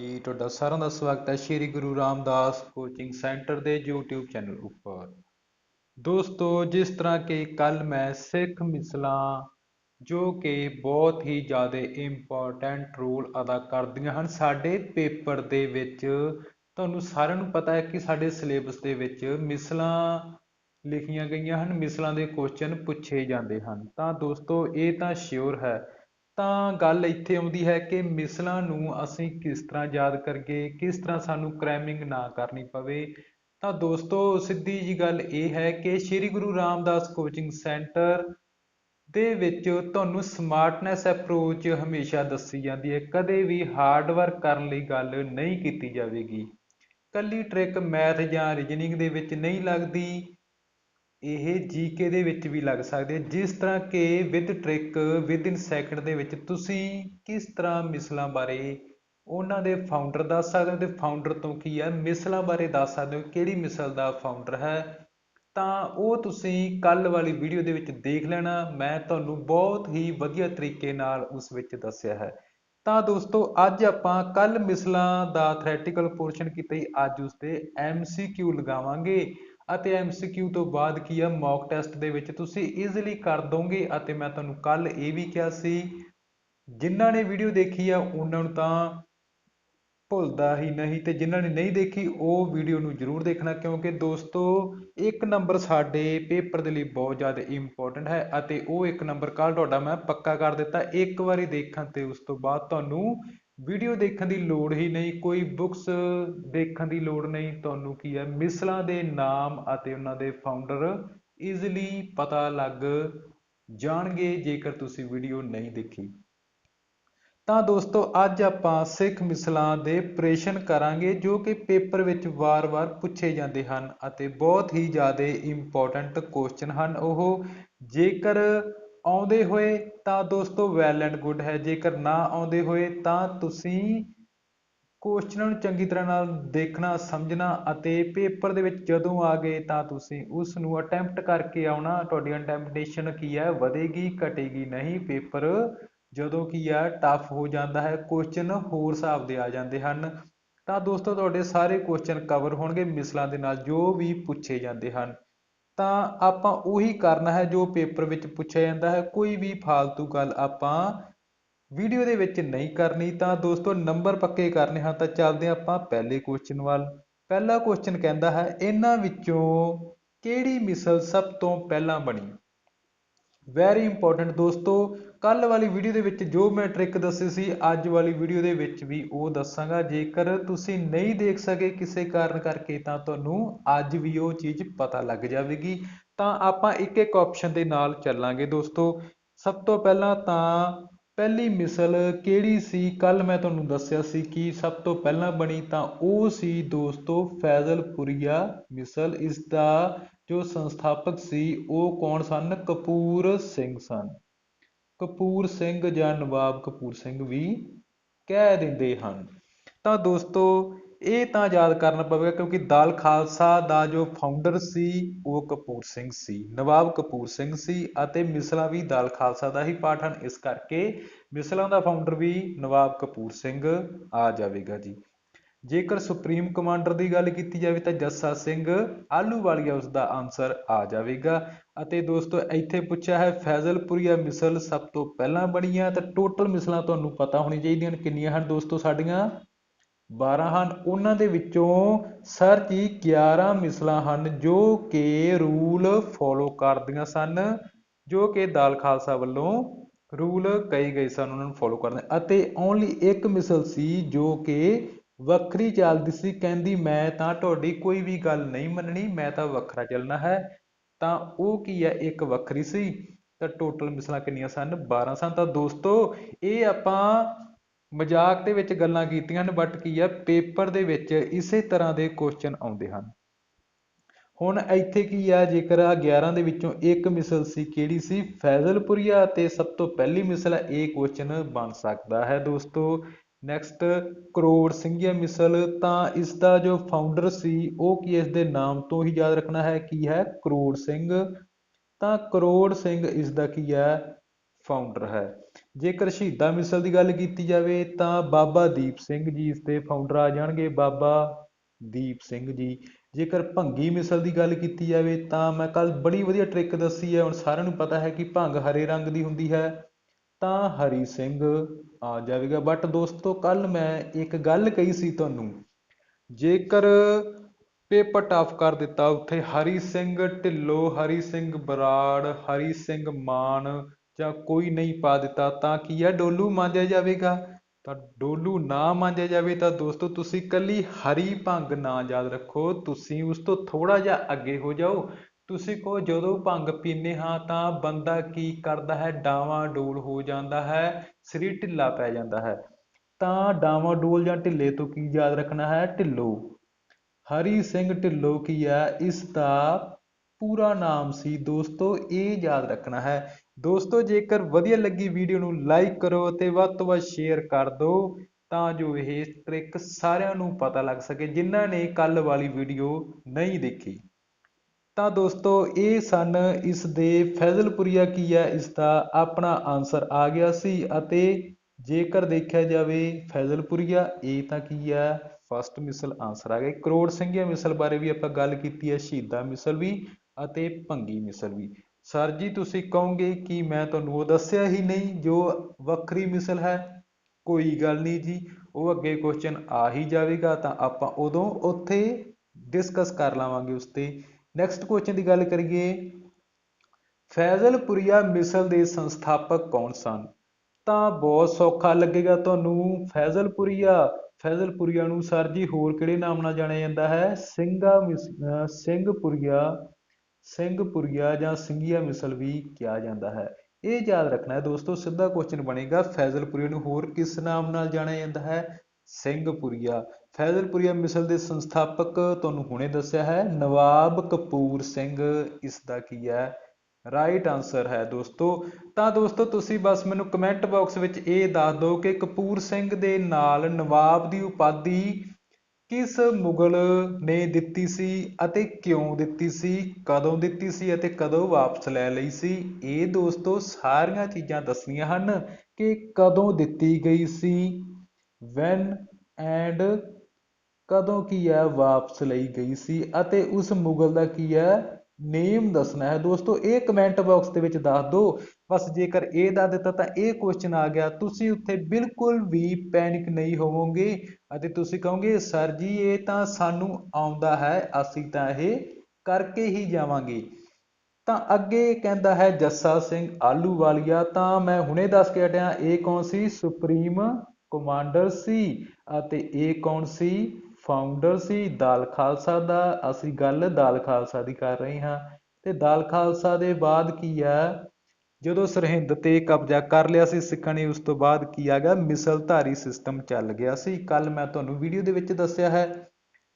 ਜੀ, ਤੁਹਾਡਾ ਸਾਰਿਆਂ ਦਾ ਸਵਾਗਤ ਹੈ ਸ਼੍ਰੀ ਗੁਰੂ ਰਾਮਦਾਸ ਕੋਚਿੰਗ ਸੈਂਟਰ ਦੇ YouTube ਚੈਨਲ ਉੱਪਰ। ਦੋਸਤੋ, ਜਿਸ ਤਰ੍ਹਾਂ ਕਿ ਕੱਲ ਮੈਂ ਸਿੱਖ ਮਿਸਲਾਂ ਜੋ ਕਿ ਬਹੁਤ ਹੀ ਜ਼ਿਆਦਾ ਇੰਪੋਰਟੈਂਟ ਰੋਲ ਅਦਾ ਕਰਦੀਆਂ ਹਨ, ਸਾਡੇ ਪੇਪਰ ਦੇ ਵਿੱਚ ਤੁਹਾਨੂੰ ਸਾਰਿਆਂ ਨੂੰ ਪਤਾ ਹੈ ਕਿ ਸਾਡੇ ਸਿਲੇਬਸ ਦੇ ਵਿੱਚ ਮਿਸਲਾਂ ਲਿਖੀਆਂ ਗਈਆਂ ਹਨ, ਮਿਸਲਾਂ ਦੇ ਕੁਐਸਚਨ ਪੁੱਛੇ ਜਾਂਦੇ ਹਨ। ਤਾਂ ਦੋਸਤੋ, ਇਹ ਤਾਂ ਸ਼ਿਓਰ ਹੈ ਤਾਂ ਗੱਲ ਇੱਥੇ ਆਉਂਦੀ ਹੈ ਕਿ ਮਿਸਲਾਂ ਨੂੰ ਅਸੀਂ ਕਿਸ ਤਰ੍ਹਾਂ ਯਾਦ ਕਰੀਏ, ਕਿਸ ਤਰ੍ਹਾਂ ਸਾਨੂੰ ਕ੍ਰੈਮਿੰਗ ਨਾ ਕਰਨੀ ਪਵੇ। ਤਾਂ ਦੋਸਤੋ, ਸਿੱਧੀ ਜੀ ਗੱਲ ਇਹ ਹੈ ਕਿ ਸ੍ਰੀ ਗੁਰੂ ਰਾਮਦਾਸ ਕੋਚਿੰਗ ਸੈਂਟਰ ਦੇ ਵਿੱਚ ਤੁਹਾਨੂੰ ਸਮਾਰਟਨੈਸ ਅਪਰੋਚ ਹਮੇਸ਼ਾ ਦੱਸੀ ਜਾਂਦੀ ਹੈ। ਕਦੇ ਵੀ ਹਾਰਡ ਵਰਕ ਕਰਨ ਲਈ ਗੱਲ ਨਹੀਂ ਕੀਤੀ ਜਾਵੇਗੀ। ਕੱਲੀ ਟ੍ਰਿਕ ਮੈਥ ਜਾਂ ਰੀਜਨਿੰਗ ਦੇ ਵਿੱਚ ਨਹੀਂ ਲੱਗਦੀ। ਇਹ ਜੀ ਕੇ ਦੇ ਵਿੱਚ ਵੀ ਲੱਗ ਸਕਦੇ ਜਿਸ ਤਰ੍ਹਾਂ ਕਿ with trick within second ਦੇ ਵਿੱਚ ਤੁਸੀਂ ਕਿਸ ਤਰ੍ਹਾਂ ਮਿਸਲਾਂ ਬਾਰੇ ਉਹਨਾਂ ਦੇ ਫਾਊਂਡਰ ਦੱਸ ਸਕਦੇ ਹੋ ਤੇ ਫਾਊਂਡਰ ਤੋਂ ਕੀ ਹੈ ਮਿਸਲਾਂ ਬਾਰੇ ਦੱਸ ਸਕਦੇ ਹੋ ਕਿਹੜੀ ਮਿਸਲ ਦਾ ਫਾਊਂਡਰ ਹੈ। ਤਾਂ ਉਹ ਤੁਸੀਂ ਕੱਲ ਵਾਲੀ ਵੀਡੀਓ ਦੇ ਵਿੱਚ ਦੇਖ ਲੈਣਾ। ਮੈਂ ਤੁਹਾਨੂੰ ਬਹੁਤ ਹੀ ਵਧੀਆ ਤਰੀਕੇ ਨਾਲ ਉਸ ਵਿੱਚ ਦੱਸਿਆ ਹੈ। ਤਾਂ ਦੋਸਤੋ, ਅੱਜ ਆਪਾਂ ਕੱਲ ਮਿਸਲਾਂ ਦਾ ਥਿਓਰੈਟੀਕਲ ਪੋਰਸ਼ਨ ਕੀਤਾ ਹੀ ਅੱਜ ਉਸ ਤੇ ਐਮਸੀਕਿਊ ਲਗਾਵਾਂਗੇ। ਅਤੇ ਐਮਸੀਕਿਊ ਤੋਂ ਬਾਅਦ ਕੀ ਆ ਮੌਕ ਟੈਸਟ ਦੇ ਵਿੱਚ ਤੁਸੀਂ ਈਜ਼ੀਲੀ ਕਰ ਦੋਗੇ ਅਤੇ ਮੈਂ ਤੁਹਾਨੂੰ ਕੱਲ ਇਹ ਵੀ ਕਿਹਾ ਸੀ, ਜਿਨ੍ਹਾਂ ਨੇ ਵੀਡੀਓ ਦੇਖੀ ਆ, ਉਹਨਾਂ ਨੂੰ ਤਾਂ ਭੁੱਲਦਾ ਹੀ ਨਹੀਂ ਤੇ ਜਿਨ੍ਹਾਂ ਨੇ ਨਹੀਂ ਦੇਖੀ, ਉਹ ਵੀਡੀਓ ਨੂੰ ਜ਼ਰੂਰ ਦੇਖਣਾ ਕਿਉਂਕਿ ਦੋਸਤੋ, ਇੱਕ ਨੰਬਰ ਸਾਡੇ ਪੇਪਰ ਦੇ ਲਈ ਬਹੁਤ ਜ਼ਿਆਦਾ ਇੰਪੋਰਟੈਂਟ ਹੈ ਅਤੇ ਉਹ ਇੱਕ ਨੰਬਰ ਕੱਲ ਤੁਹਾਡਾ ਮੈਂ ਪੱਕਾ ਕਰ ਦਿੱਤਾ, ਇੱਕ ਵਾਰੀ ਦੇਖਣ ਤੇ ਉਸ ਤੋਂ ਬਾਅਦ ਤੁਹਾਨੂੰ ਵੀਡੀਓ ਦੇਖਣ ਦੀ ਲੋੜ ਹੀ ਨਹੀਂ, ਕੋਈ ਬੁੱਕਸ ਦੇਖਣ ਦੀ ਲੋੜ ਨਹੀਂ। ਤੁਹਾਨੂੰ ਕੀ ਹੈ? ਮਿਸਲਾਂ ਦੇ ਨਾਮ ਅਤੇ ਉਹਨਾਂ ਦੇ ਫਾਊਂਡਰ ਈਜ਼ੀਲੀ ਪਤਾ ਲੱਗ ਜਾਣਗੇ ਜੇਕਰ ਤੁਸੀਂ ਵੀਡੀਓ ਨਹੀਂ ਦੇਖੀ। ਤਾਂ ਦੋਸਤੋ, ਅੱਜ ਆਪਾਂ ਸਿੱਖ ਮਿਸਲਾਂ ਦੇ ਪ੍ਰੇਸ਼ਨ ਕਰਾਂਗੇ, ਜੋ ਕਿ ਪੇਪਰ ਵਿੱਚ ਵਾਰ-ਵਾਰ ਪੁੱਛੇ ਜਾਂਦੇ ਹਨ ਅਤੇ ਬਹੁਤ ਹੀ ਜ਼ਿਆਦਾ ਇੰਪੋਰਟੈਂਟ ਕੁਐਸਚਨ ਹਨ। ਉਹ ਜੇਕਰ ਆਉਂਦੇ ਹੋਏ ਤਾਂ ਦੋਸਤੋ ਵੈਲ ਐਂਡ ਗੁੱਡ ਹੈ। ਜੇਕਰ ਨਾ ਆਉਂਦੇ ਹੋਏ ਤਾਂ ਤੁਸੀਂ ਕੁਐਸਚਨਾਂ ਨੂੰ ਚੰਗੀ ਤਰ੍ਹਾਂ ਨਾਲ ਦੇਖਣਾ, ਸਮਝਣਾ ਅਤੇ ਪੇਪਰ ਦੇ ਵਿੱਚ ਜਦੋਂ ਆ ਗਏ ਤਾਂ ਤੁਸੀਂ ਉਸ ਨੂੰ ਅਟੈਂਪਟ ਕਰਕੇ ਆਉਣਾ। ਤੁਹਾਡੀ ਅਟੈਂਪਟੇਸ਼ਨ ਕੀ ਹੈ? ਵਧੇਗੀ, ਘਟੇਗੀ ਨਹੀਂ। ਪੇਪਰ ਜਦੋਂ ਕੀ ਹੈ ਟਫ ਹੋ ਜਾਂਦਾ ਹੈ। ਕੁਐਸਚਨ ਹੋਰ ਹਿਸਾਬ ਦੇ ਆ ਜਾਂਦੇ ਹਨ। ਤਾਂ ਦੋਸਤੋ, ਤੁਹਾਡੇ ਸਾਰੇ ਕੁਐਸਚਨ ਕਵਰ ਹੋਣਗੇ ਮਿਸਲਾਂ ਦੇ ਨਾਲ, ਜੋ ਵੀ ਪੁੱਛੇ ਜਾਂਦੇ ਹਨ। ਤਾਂ ਆਪਾਂ ਉਹੀ ਕਰਨਾ ਹੈ ਜੋ ਪੇਪਰ ਵਿੱਚ ਪੁੱਛਿਆ ਜਾਂਦਾ ਹੈ। ਕੋਈ ਵੀ ਫਾਲਤੂ ਗੱਲ ਆਪਾਂ ਵੀਡੀਓ ਦੇ ਵਿੱਚ ਨਹੀਂ ਕਰਨੀ, ਤਾਂ ਦੋਸਤੋ ਨੰਬਰ ਪੱਕੇ ਕਰਨੇ ਹਨ ਤਾਂ ਚੱਲਦੇ ਆਪਾਂ ਪਹਿਲੇ ਕੁਐਸਚਨ ਵੱਲ। ਪਹਿਲਾ ਕੁਐਸਚਨ ਕਹਿੰਦਾ ਹੈ, ਇਹਨਾਂ ਵਿੱਚੋਂ ਕਿਹੜੀ ਮਿਸਲ ਸਭ ਤੋਂ ਪਹਿਲਾਂ ਬਣੀ? ਵੈਰੀ ਇੰਪੋਰਟੈਂਟ ਦੋਸਤੋ ਕੱਲ ਵਾਲੀ ਵੀਡੀਓ ਦੇ ਵਿੱਚ ਜੋ ਮੈਂ ਟ੍ਰਿਕ ਦੱਸੀ ਸੀ, ਅੱਜ ਵਾਲੀ ਵੀਡੀਓ ਦੇ ਵਿੱਚ ਵੀ ਉਹ ਦੱਸਾਂਗਾ। ਜੇਕਰ ਤੁਸੀਂ ਨਹੀਂ ਦੇਖ ਸਕੇ ਕਿਸੇ ਕਾਰਨ ਕਰਕੇ, ਤਾਂ ਤੁਹਾਨੂੰ ਅੱਜ ਵੀ ਉਹ ਚੀਜ਼ ਪਤਾ ਲੱਗ ਜਾਵੇਗੀ। ਤਾਂ ਆਪਾਂ ਇੱਕ ਇੱਕ ਆਪਸ਼ਨ ਦੇ ਨਾਲ ਚੱਲਾਂਗੇ ਦੋਸਤੋ। ਸਭ ਤੋਂ ਪਹਿਲਾਂ ਤਾਂ ਪਹਿਲੀ ਮਿਸਲ ਕਿਹੜੀ ਸੀ? ਕੱਲ ਮੈਂ ਤੁਹਾਨੂੰ ਦੱਸਿਆ ਸੀ ਕਿ ਸਭ ਤੋਂ ਪਹਿਲਾਂ ਬਣੀ ਤਾਂ ਉਹ ਸੀ ਦੋਸਤੋ ਫੈਜ਼ਲਪੁਰੀਆ ਮਿਸਲ। ਇਸ ਦਾ ਜੋ ਸੰਸਥਾਪਕ ਸੀ, ਉਹ ਕੌਣ ਸਨ? ਕਪੂਰ ਸਿੰਘ ਸਨ। ਕਪੂਰ ਸਿੰਘ ਜਾਂ ਨਵਾਬ ਕਪੂਰ ਸਿੰਘ ਵੀ ਕਹਿ ਦਿੰਦੇ ਹਨ। ਤਾਂ ਦੋਸਤੋ, ਇਹ ਤਾਂ ਯਾਦ ਕਰਨਾ ਪਵੇਗਾ ਕਿਉਂਕਿ ਦਲ ਖਾਲਸਾ ਦਾ ਜੋ ਫਾਊਂਡਰ ਸੀ, ਉਹ ਕਪੂਰ ਸਿੰਘ ਸੀ, ਨਵਾਬ ਕਪੂਰ ਸਿੰਘ ਸੀ ਅਤੇ ਮਿਸਲਾ ਵੀ ਦਲ ਖਾਲਸਾ ਦਾ ਹੀ ਪਾਠ ਹਨ। ਇਸ ਕਰਕੇ ਮਿਸਲਾਂ ਦਾ ਫਾਊਂਡਰ ਵੀ ਨਵਾਬ ਕਪੂਰ ਸਿੰਘ ਆ ਜਾਵੇਗਾ ਜੀ। ਜੇਕਰ ਸੁਪਰੀਮ ਕਮਾਂਡਰ ਦੀ ਗੱਲ ਕੀਤੀ ਜਾਵੇ ਤਾਂ ਜੱਸਾ ਸਿੰਘ ਆਲੂਵਾਲੀਆ ਉਸ ਦਾ ਆਨਸਰ ਆ ਜਾਵੇਗਾ। ਅਤੇ ਦੋਸਤੋ, ਇੱਥੇ ਪੁੱਛਿਆ ਹੈ, ਫੈਜ਼ਲਪੁਰੀਆ ਮਿਸਲ ਸਭ ਤੋਂ ਪਹਿਲਾਂ ਬਣੀ ਹੈ ਤਾਂ ਟੋਟਲ ਮਿਸਲਾਂ ਤੁਹਾਨੂੰ ਪਤਾ ਹੋਣੀ ਚਾਹੀਦੀਆਂ ਕਿੰਨੀਆਂ ਹਨ ਦੋਸਤੋ ਸਾਡੀਆਂ? 12 ਹਨ। ਉਹਨਾਂ ਦੇ ਵਿੱਚੋਂ ਸਰ ਜੀ 11 ਮਿਸਲਾਂ ਹਨ ਜੋ ਕਿ ਰੂਲ ਫੋਲੋ ਕਰਦੀਆਂ ਸਨ, ਜੋ ਕਿ ਦਾਲ ਖਾਲਸਾ ਵੱਲੋਂ ਰੂਲ ਕਹੇ ਗਏ ਸਨ। ਉਹਨਾਂ ਨੂੰ ਫੋਲੋ ਕਰਦੇ। ਅਤੇ ਓਨਲੀ ਇੱਕ ਮਿਸਲ ਸੀ ਜੋ ਕਿ ਵੱਖਰੀ ਚੱਲਦੀ ਸੀ ਕਹਿੰਦੀ, ਮੈਂ ਤਾਂ ਤੁਹਾਡੀ ਕੋਈ ਵੀ ਗੱਲ ਨਹੀਂ ਮੰਨਣੀ, ਮੈਂ ਤਾਂ ਵੱਖਰਾ ਚੱਲਣਾ ਹੈ। ਤਾਂ ਉਹ ਕੀ ਹੈ? ਇੱਕ ਵੱਖਰੀ ਸੀ। ਤਾਂ ਟੋਟਲ ਮਿਸਲਾਂ ਕਿੰਨੀਆਂ ਸਨ? 12 ਸਨ। ਤਾਂ ਦੋਸਤੋ, ਇਹ ਆਪਾਂ ਮਜ਼ਾਕ ਦੇ ਵਿੱਚ ਗੱਲਾਂ ਕੀਤੀਆਂ ਨੇ ਬਟ ਕੀ ਆ ਪੇਪਰ ਦੇ ਵਿੱਚ ਇਸੇ ਤਰ੍ਹਾਂ ਦੇ ਕੁਐਸਚਨ ਆਉਂਦੇ ਹਨ। ਹੁਣ ਇੱਥੇ ਕੀ ਆ ਜੇਕਰ ਆ 11 ਦੇ ਵਿੱਚੋਂ ਇੱਕ ਮਿਸਲ ਸੀ, ਕਿਹੜੀ ਸੀ? ਫੈਜ਼ਲਪੁਰੀਆ, ਤੇ ਸਭ ਤੋਂ ਪਹਿਲੀ ਮਿਸਲ ਹੈ, ਇਹ ਕੁਐਸਚਨ ਬਣ ਸਕਦਾ ਹੈ ਦੋਸਤੋ। ਨੈਕਸਟ ਕਰੋੜ ਸਿੰਘੀਆ ਮਿਸਲ, ਤਾਂ ਇਸ ਦਾ ਜੋ ਫਾਊਂਡਰ ਸੀ, ਉਹ ਕੀ ਇਸ ਦੇ ਨਾਮ ਤੋਂ ਹੀ ਯਾਦ ਰੱਖਣਾ ਹੈ? ਕੀ ਹੈ? ਕਰੋੜ ਸਿੰਘ। ਤਾਂ ਕਰੋੜ ਸਿੰਘ ਇਸ ਦਾ ਕੀ ਹੈ? ਫਾਊਂਡਰ ਹੈ। ਜੇਕਰ ਸ਼ਹੀਦਾਂ ਮਿਸਲ ਦੀ ਗੱਲ ਕੀਤੀ ਜਾਵੇ, ਤਾਂ ਬਾਬਾ ਦੀਪ ਸਿੰਘ ਜੀ ਇਸ ਦੇ ਫਾਊਂਡਰ ਆ ਜਾਣਗੇ। ਬਾਬਾ ਦੀਪ ਸਿੰਘ ਜੀ। ਜੇਕਰ ਭੰਗੀ ਮਿਸਲ ਦੀ ਗੱਲ ਕੀਤੀ ਜਾਵੇ, ਤਾਂ ਮੈਂ ਕੱਲ ਬੜੀ ਵਧੀਆ ਟ੍ਰਿਕ ਦੱਸੀ ਹੈ। ਹੁਣ ਸਾਰਿਆਂ ਨੂੰ ਪਤਾ ਹੈ ਕਿ ਭੰਗ ਹਰੇ ਰੰਗ ਦੀ ਹੁੰਦੀ ਹੈ। ਤਾਂ ਹਰੀ ਸਿੰਘ ਆ ਜਾਵੇਗਾ। ਬਟ ਦੋਸਤੋ ਕੱਲ ਮੈਂ ਇੱਕ ਗੱਲ ਕਹੀ ਸੀ ਤੁਹਾਨੂੰ। ਜੇਕਰ ਪੇਪਰ ਟਫ ਕਰ ਦਿੱਤਾ, ਉੱਥੇ ਹਰੀ ਸਿੰਘ ਢਿੱਲੋਂ, ਹਰੀ ਸਿੰਘ ਬਰਾੜ, ਹਰੀ ਸਿੰਘ ਮਾਨ ਜਾਂ ਕੋਈ ਨਹੀਂ ਪਾ ਦਿੱਤਾ, ਤਾਂ ਕੀ ਹੈ ਡੋਲੂ ਮਾਂਜਿਆ ਜਾਵੇਗਾ। ਤਾਂ ਡੋਲੂ ਨਾ ਮਾਂਜਿਆ ਜਾਵੇ ਤਾਂ ਦੋਸਤੋ, ਤੁਸੀਂ ਕੱਲੀ ਹਰੀ ਭੰਗ ਨਾ ਯਾਦ ਰੱਖੋ। ਤੁਸੀਂ ਉਸ ਤੋਂ ਥੋੜਾ ਜਿਹਾ ਅੱਗੇ ਹੋ ਜਾਓ। ਤੁਸੀਂ ਕੋ ਜਦੋਂ ਭੰਗ ਪੀਂਦੇ ਹਾਂ ਤਾਂ ਬੰਦਾ ਕੀ ਕਰਦਾ ਹੈ? ਡਾਵਾਂ ਡੋਲ ਹੋ ਜਾਂਦਾ ਹੈ ਸਰੀਰ ਢਿੱਲਾ ਪੈ ਜਾਂਦਾ ਹੈ। ਤਾਂ ਡਾਵਾਂ ਡੋਲ ਜਾਂ ਢਿੱਲੇ ਤੋਂ ਕੀ ਯਾਦ ਰੱਖਣਾ ਹੈ? ਢਿੱਲੋਂ। ਹਰੀ ਸਿੰਘ ਢਿੱਲੋਂ ਕੀ ਹੈ? ਇਸ ਦਾ ਪੂਰਾ ਨਾਮ ਸੀ। ਦੋਸਤੋ, ਇਹ ਯਾਦ ਰੱਖਣਾ ਹੈ। ਦੋਸਤੋ, ਜੇਕਰ ਵਧੀਆ ਲੱਗੀ ਵੀਡੀਓ ਨੂੰ ਲਾਈਕ ਕਰੋ ਅਤੇ ਵੱਧ ਤੋਂ ਵੱਧ ਸ਼ੇਅਰ ਕਰ ਦਿਓ, ਤਾਂ ਜੋ ਇਹ ਟ੍ਰਿਕ ਸਾਰਿਆਂ ਨੂੰ ਪਤਾ ਲੱਗ ਸਕੇ, ਜਿਨ੍ਹਾਂ ਨੇ ਕੱਲ ਵਾਲੀ ਵੀਡੀਓ ਨਹੀਂ ਦੇਖੀ। ਤਾਂ ਦੋਸਤੋ, ਇਹ ਸਨ ਇਸ ਦੇ ਫੈਜ਼ਲਪੁਰੀਆ ਕੀ ਹੈ ਇਸ ਦਾ ਆਪਣਾ ਆਨਸਰ ਆ ਗਿਆ ਸੀ ਅਤੇ ਜੇਕਰ ਦੇਖਿਆ ਜਾਵੇ ਫੈਜ਼ਲਪੁਰੀਆ, ਇਹ ਤਾਂ ਕੀ ਹੈ ਫਸਟ ਮਿਸਲ ਆਨਸਰ ਆ ਗਿਆ ਕਰੋੜ ਸਿੰਘਿਆ ਮਿਸਲ ਬਾਰੇ ਵੀ ਆਪਾਂ ਗੱਲ ਕੀਤੀ ਹੈ, ਸ਼ਹੀਦਾਂ ਮਿਸਲ ਵੀ ਅਤੇ ਭੰਗੀ ਮਿਸਲ ਵੀ। ਸਰ ਜੀ, ਤੁਸੀਂ ਕਹੋਗੇ ਕਿ ਮੈਂ ਤੁਹਾਨੂੰ ਉਹ ਦੱਸਿਆ ਹੀ ਨਹੀਂ, ਜੋ ਵੱਖਰੀ ਮਿਸਲ ਹੈ? ਕੋਈ ਗੱਲ ਨਹੀਂ ਜੀ, ਉਹ ਅੱਗੇ ਕੁਐਸਚਨ ਆ ਹੀ ਜਾਵੇਗਾ, ਤਾਂ ਆਪਾਂ ਉਦੋਂ ਉੱਥੇ ਡਿਸਕਸ ਕਰ ਲਾਵਾਂਗੇ ਉਸ ਤੇ। ਨੈਕਸਟ ਕੁਐਸਚਨ ਦੀ ਗੱਲ ਕਰੀਏ। ਫੈਜ਼ਲਪੁਰੀਆ ਮਿਸਲ ਦੇ ਸੰਸਥਾਪਕ ਕੌਣ ਸਨ? ਤਾਂ ਬਹੁਤ ਸੌਖਾ ਲੱਗੇਗਾ ਤੁਹਾਨੂੰ। ਫੈਜ਼ਲਪੁਰੀਆ ਫੈਜ਼ਲਪੁਰੀਆ ਨੂੰ ਸਰ ਜੀ ਹੋਰ ਕਿਹੜੇ ਨਾਮ ਨਾਲ ਜਾਣਿਆ ਜਾਂਦਾ ਹੈ? ਸਿੰਘਾ ਸਿੰਘਪੁਰੀਆ ਸਿੰਘਪੁਰੀਆ ਜਾਂ ਸਿੰਘੀਆ ਮਿਸਲ ਵੀ ਕਿਹਾ ਜਾਂਦਾ ਹੈ। ਇਹ ਯਾਦ ਰੱਖਣਾ ਹੈ ਦੋਸਤੋ, ਸਿੱਧਾ ਕੁਐਸਚਨ ਬਣੇਗਾ। ਫੈਜ਼ਲਪੁਰੀਆ ਨੂੰ ਹੋਰ ਕਿਸ ਨਾਮ ਨਾਲ ਜਾਣਿਆ ਜਾਂਦਾ ਹੈ? ਸਿੰਘਪੁਰੀਆ ਫੈਜ਼ਲਪੁਰੀਆ ਮਿਸਲ ਦੇ ਸੰਸਥਾਪਕ ਤੁਹਾਨੂੰ ਹੁਣੇ ਦੱਸਿਆ ਹੈ, ਨਵਾਬ ਕਪੂਰ ਸਿੰਘ। ਇਸ ਦਾ ਕੀ ਹੈ? ਰਾਈਟ ਆਨਸਰ ਹੈ ਦੋਸਤੋ। ਤਾਂ ਦੋਸਤੋ, ਤੁਸੀਂ ਬਸ ਮੈਨੂੰ ਕਮੈਂਟ ਬਾਕਸ ਵਿੱਚ ਇਹ ਦੱਸ ਦਿਓ ਕਿ ਕਪੂਰ ਸਿੰਘ ਦੇ ਨਾਲ ਨਵਾਬ ਦੀ ਉਪਾਧੀ ਕਿਸ ਮੁਗਲ ਨੇ ਦਿੱਤੀ ਸੀ ਅਤੇ ਕਿਉਂ ਦਿੱਤੀ ਸੀ, ਕਦੋਂ ਦਿੱਤੀ ਸੀ ਅਤੇ ਕਦੋਂ ਵਾਪਸ ਲੈ ਲਈ ਸੀ? ਇਹ ਦੋਸਤੋ ਸਾਰੀਆਂ ਚੀਜ਼ਾਂ ਦੱਸਣੀਆਂ ਹਨ ਕਿ ਕਦੋਂ ਦਿੱਤੀ ਗਈ ਸੀ। ਵੈਨ ਐਂਡ ਕਦੋਂ ਕੀ ਹੈ ਵਾਪਸ ਲਈ ਗਈ ਸੀ ਅਤੇ ਉਸ ਮੁਗਲ ਦਾ ਕੀ ਹੈ? ਨੇਮ ਦੱਸਣਾ ਹੈ। ਦੋਸਤੋ, ਇਹ ਕਮੈਂਟ ਬਾਕਸ ਦੇ ਵਿੱਚ ਦੱਸ ਦਿਓ। ਬਸ ਜੇਕਰ ਇਹ ਦੱਸ ਦਿੱਤਾ ਤਾਂ ਇਹ ਕੁਐਸਚਨ ਆ ਗਿਆ। ਤੁਸੀਂ ਉੱਥੇ ਬਿਲਕੁਲ ਵੀ ਪੈਨਿਕ ਨਹੀਂ ਹੋਵੋਗੇ ਅਤੇ ਤੁਸੀਂ ਕਹੋਗੇ, ਸਰ ਜੀ, ਇਹ ਤਾਂ ਸਾਨੂੰ ਆਉਂਦਾ ਹੈ, ਅਸੀਂ ਤਾਂ ਇਹ ਕਰਕੇ ਹੀ ਜਾਵਾਂਗੇ। ਤਾਂ ਅੱਗੇ ਕਹਿੰਦਾ ਹੈ, ਜੱਸਾ ਸਿੰਘ ਆਲੂਵਾਲੀਆ ਤਾਂ ਮੈਂ ਹੁਣੇ ਦੱਸ ਕੇ ਹਟਿਆ, ਇਹ ਕੌਣ ਸੀ? ਸੁਪਰੀਮ ਕਮਾਂਡਰ ਸੀ ਅਤੇ ਇਹ ਕੌਣ ਸੀ? ਫਾਊਂਡਰ ਸੀ, ਦਾਲ ਖਾਲਸਾ ਦਾ, ਅਸੀਂ ਗੱਲ ਦਾਲ ਖਾਲਸਾ ਦੀ ਕਰ ਰਹੇ ਹਾਂ। ਤੇ ਦਾਲ ਖਾਲਸਾ ਦੇ ਬਾਅਦ ਕੀ ਆ? ਜਦੋਂ ਸਰਹਿੰਦ ਤੇ ਕਬਜ਼ਾ ਕਰ ਲਿਆ ਸੀ ਸਿੱਖਾਂ ਨੇ, ਉਸ ਤੋਂ ਬਾਅਦ ਕੀ ਆ ਗਿਆ? ਮਿਸਲਧਾਰੀ ਸਿਸਟਮ ਚੱਲ ਗਿਆ ਸੀ। ਕੱਲ ਮੈਂ ਤੁਹਾਨੂੰ ਵੀਡੀਓ ਦੇ ਵਿੱਚ ਦੱਸਿਆ ਹੈ।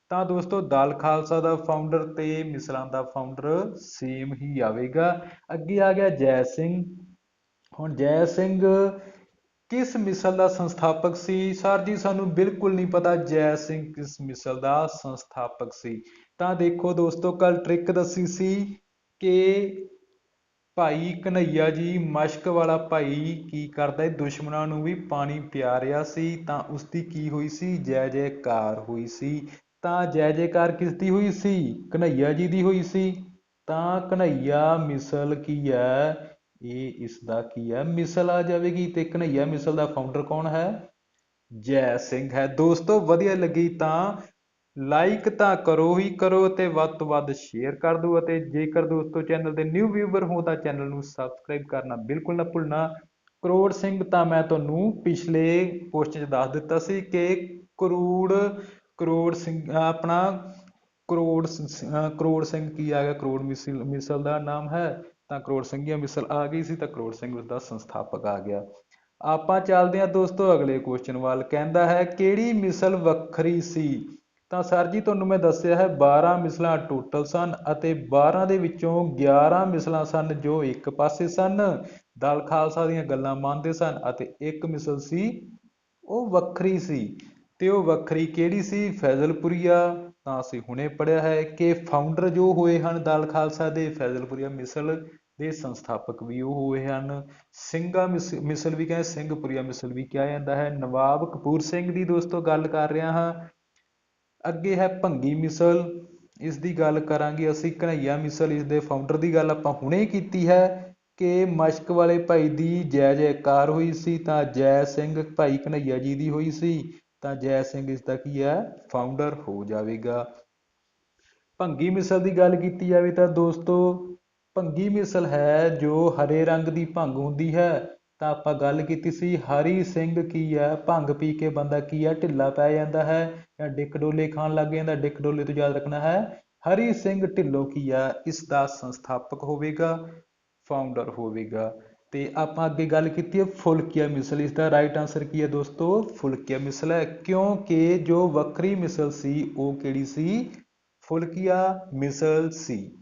ਤਾਂ ਦੋਸਤੋ, ਦਾਲ ਖਾਲਸਾ ਦਾ ਫਾਊਂਡਰ ਤੇ ਮਿਸਲਾਂ ਦਾ ਫਾਊਂਡਰ ਸੇਮ ਹੀ ਆਵੇਗਾ। ਅੱਗੇ ਆ ਗਿਆ ਜੈ ਸਿੰਘ। ਹੁਣ ਜੈ ਸਿੰਘ ਕਿਸ ਮਿਸਲ ਦਾ ਸੰਸਥਾਪਕ ਸੀ? ਸਰ ਜੀ, ਸਾਨੂੰ ਬਿਲਕੁਲ ਨਹੀਂ ਪਤਾ। ਜੈ ਸਿੰਘ ਕਿਸ ਮਿਸਲ ਦਾ ਸੰਸਥਾਪਕ ਸੀ? ਤਾਂ ਦੇਖੋ ਦੋਸਤੋ ਕੱਲ ਟ੍ਰਿਕ ਦੱਸੀ ਸੀ ਕਿ ਭਾਈ ਕਨਈਆ ਜੀ, ਮਸ਼ਕ ਵਾਲਾ ਭਾਈ ਕੀ ਕਰਦਾ ਹੈ ਦੁਸ਼ਮਣਾਂ ਨੂੰ ਵੀ ਪਾਣੀ ਪਿਆ ਰਿਹਾ ਸੀ, ਤਾਂ ਉਸ ਦੀ ਕੀ ਹੋਈ ਸੀ? ਜੈ ਜੈਕਾਰ ਹੋਈ ਸੀ। ਤਾਂ ਜੈ ਜੈਕਾਰ ਕਿਸ ਦੀ ਹੋਈ ਸੀ? ਕਨਈਆ ਜੀ ਦੀ ਹੋਈ ਸੀ। ਤਾਂ ਕਨਈਆ ਮਿਸਲ ਕੀ ਹੈ? ਇਹ ਇਸ ਦਾ ਕੀ ਹੈ? ਮਿਸਲ ਆ ਜਾਵੇਗੀ ਤੇ ਕਨਈਆ ਮਿਸਲ ਦਾ ਫਾਊਂਡਰ ਕੌਣ ਹੈ? ਜੈ ਸਿੰਘ ਹੈ। ਦੋਸਤੋ, ਵਧੀਆ ਲੱਗੀ ਤਾਂ ਲਾਈਕ ਤਾਂ ਕਰੋ ਹੀ ਕਰੋ ਤੇ ਵੱਧ ਤੋਂ ਵੱਧ ਸ਼ੇਅਰ ਕਰ ਦਿਓ ਅਤੇ ਜੇਕਰ ਦੋਸਤੋ ਚੈਨਲ ਦੇ ਨਿਊ ਵੀਵਰ ਹੋ ਤਾਂ ਚੈਨਲ ਨੂੰ ਸਬਸਕ੍ਰਾਈਬ ਕਰਨਾ ਬਿਲਕੁਲ ਨਾ ਭੁੱਲਣਾ। ਕਰੋੜ ਸਿੰਘ ਤਾਂ ਮੈਂ ਤੁਹਾਨੂੰ ਪਿਛਲੇ ਪੋਸਟ 'ਚ ਦੱਸ ਦਿੱਤਾ ਸੀ ਕਿ ਕਰੋੜ ਕਰੋੜ ਸਿੰਘ, ਆਪਣਾ ਕਰੋੜ ਕਰੋੜ ਸਿੰਘ ਕੀ ਆ ਗਿਆ? ਕਰੋੜ ਮਿਸਲ ਮਿਸਲ ਦਾ ਨਾਮ ਹੈ। ਤਾਂ ਕਰੋੜ ਸਿੰਘੀਆ ਮਿਸਲ ਆ ਗਈ ਸੀ ਤਾਂ ਕਰੋੜ ਸਿੰਘ ਉਸ ਦਾ ਸੰਸਥਾਪਕ ਆ ਗਿਆ। ਆਪਾਂ ਚੱਲਦੇ ਹਾਂ ਦੋਸਤੋ ਅਗਲੇ ਕੁਐਸਚਨ ਵੱਲ। ਕਹਿੰਦਾ ਹੈ, ਕਿਹੜੀ ਮਿਸਲ ਵੱਖਰੀ ਸੀ? ਤਾਂ ਸਰ ਜੀ, ਤੁਹਾਨੂੰ ਮੈਂ ਦੱਸਿਆ ਹੈ 12 ਮਿਸਲਾਂ ਟੋਟਲ ਸਨ ਅਤੇ 12 ਦੇ ਵਿੱਚੋਂ 11 ਮਿਸਲਾਂ ਸਨ ਜੋ ਇੱਕ ਪਾਸੇ ਸਨ। ਦਲ ਖਾਲਸਾ ਦੀਆਂ ਗੱਲਾਂ ਮੰਨਦੇ ਸਨ ਅਤੇ ਇੱਕ ਮਿਸਲ ਸੀ, ਉਹ ਵੱਖਰੀ ਸੀ। ਤੇ ਉਹ ਵੱਖਰੀ ਕਿਹੜੀ ਸੀ? ਫੈਜ਼ਲਪੁਰੀਆ ਤਾਂ ਅਸੀਂ ਹੁਣੇ ਪੜਿਆ ਹੈ ਕਿ ਫਾਊਂਡਰ ਜੋ ਹੋਏ ਹਨ ਦਲ ਖਾਲਸਾ ਦੇ ਫੈਜ਼ਲਪੁਰੀਆ ਮਿਸਲ ਦੇ ਸੰਸਥਾਪਕ ਵੀ ਉਹ ਹੋਏ ਹਨ। ਸਿੰਘਾ ਮਿਸਲ ਵੀ ਕਹਿੰਦੇ, ਸਿੰਘਪੁਰੀਆ ਮਿਸਲ ਵੀ ਕਿਹਾ ਜਾਂਦਾ ਹੈ। ਨਵਾਬ ਕਪੂਰ ਸਿੰਘ ਦੀ ਦੋਸਤੋ ਗੱਲ ਕਰ ਰਿਹਾ ਹਾਂ। ਅੱਗੇ ਹੈ ਭੰਗੀ ਮਿਸਲ। ਇਸ ਦੀ ਗੱਲ ਕਰਾਂਗੇ ਅਸੀਂ। ਘਨਈਆ ਮਿਸਲ ਇਸ ਦੇ ਫਾਊਂਡਰ ਦੀ ਗੱਲ ਆਪਾਂ ਹੁਣੇ ਕੀਤੀ ਹੈ ਕਿ ਮਸ਼ਕ ਵਾਲੇ ਭਾਈ ਦੀ ਜੈ ਜੈਕਾਰ ਹੋਈ ਸੀ ਤਾਂ ਜੈ ਸਿੰਘ ਭਾਈ ਘਨਈਆ ਜੀ ਦੀ ਹੋਈ ਸੀ। ਤਾਂ ਜੈ ਸਿੰਘ ਇਸ ਦਾ ਕੀ ਹੈ? ਫਾਊਂਡਰ ਹੋ ਜਾਵੇਗਾ। ਭੰਗੀ ਮਿਸਲ ਦੀ ਗੱਲ ਕੀਤੀ ਜਾਵੇ ਤਾਂ ਦੋਸਤੋ, ਭੰਗੀ ਮਿਸਲ ਹੈ ਜੋ ਹਰੇ ਰੰਗ ਦੀ ਭੰਗ ਹੁੰਦੀ ਹੈ। ਤਾਂ ਆਪਾਂ ਗੱਲ ਕੀਤੀ ਸੀ, ਹਰੀ ਸਿੰਘ ਕੀ ਹੈ? ਭੰਗ ਪੀ ਕੇ ਬੰਦਾ ਕੀ ਹੈ? ਢਿੱਲਾ ਪੈ ਜਾਂਦਾ ਹੈ ਜਾਂ ਡਿੱਕ ਡੋਲੇ ਖਾਣ ਲੱਗ ਜਾਂਦਾ, ਡਿੱਕ ਡੋਲੇ ਤੋਂ ਯਾਦ ਰੱਖਣਾ ਹੈ। ਹਰੀ ਸਿੰਘ ਢਿੱਲੋਂ ਕੀ ਹੈ? ਇਸ ਦਾ ਸੰਸਥਾਪਕ ਹੋਵੇਗਾ ਫਾਊਂਡਰ ਹੋਵੇਗਾ। ਤੇ ਆਪਾਂ ਅੱਗੇ ਗੱਲ ਕੀਤੀ ਹੈ ਫੁਲਕੀਆ ਮਿਸਲ। ਇਸ ਦਾ ਰਾਈਟ ਆਨਸਰ ਕੀ ਹੈ ਦੋਸਤੋ? ਫੁਲਕੀਆ ਮਿਸਲ ਹੈ, ਕਿਉਂਕਿ ਜੋ ਵੱਖਰੀ ਮਿਸਲ ਸੀ, ਉਹ ਕਿਹੜੀ ਸੀ? ਫੁਲਕੀਆ ਮਿਸਲ ਸੀ।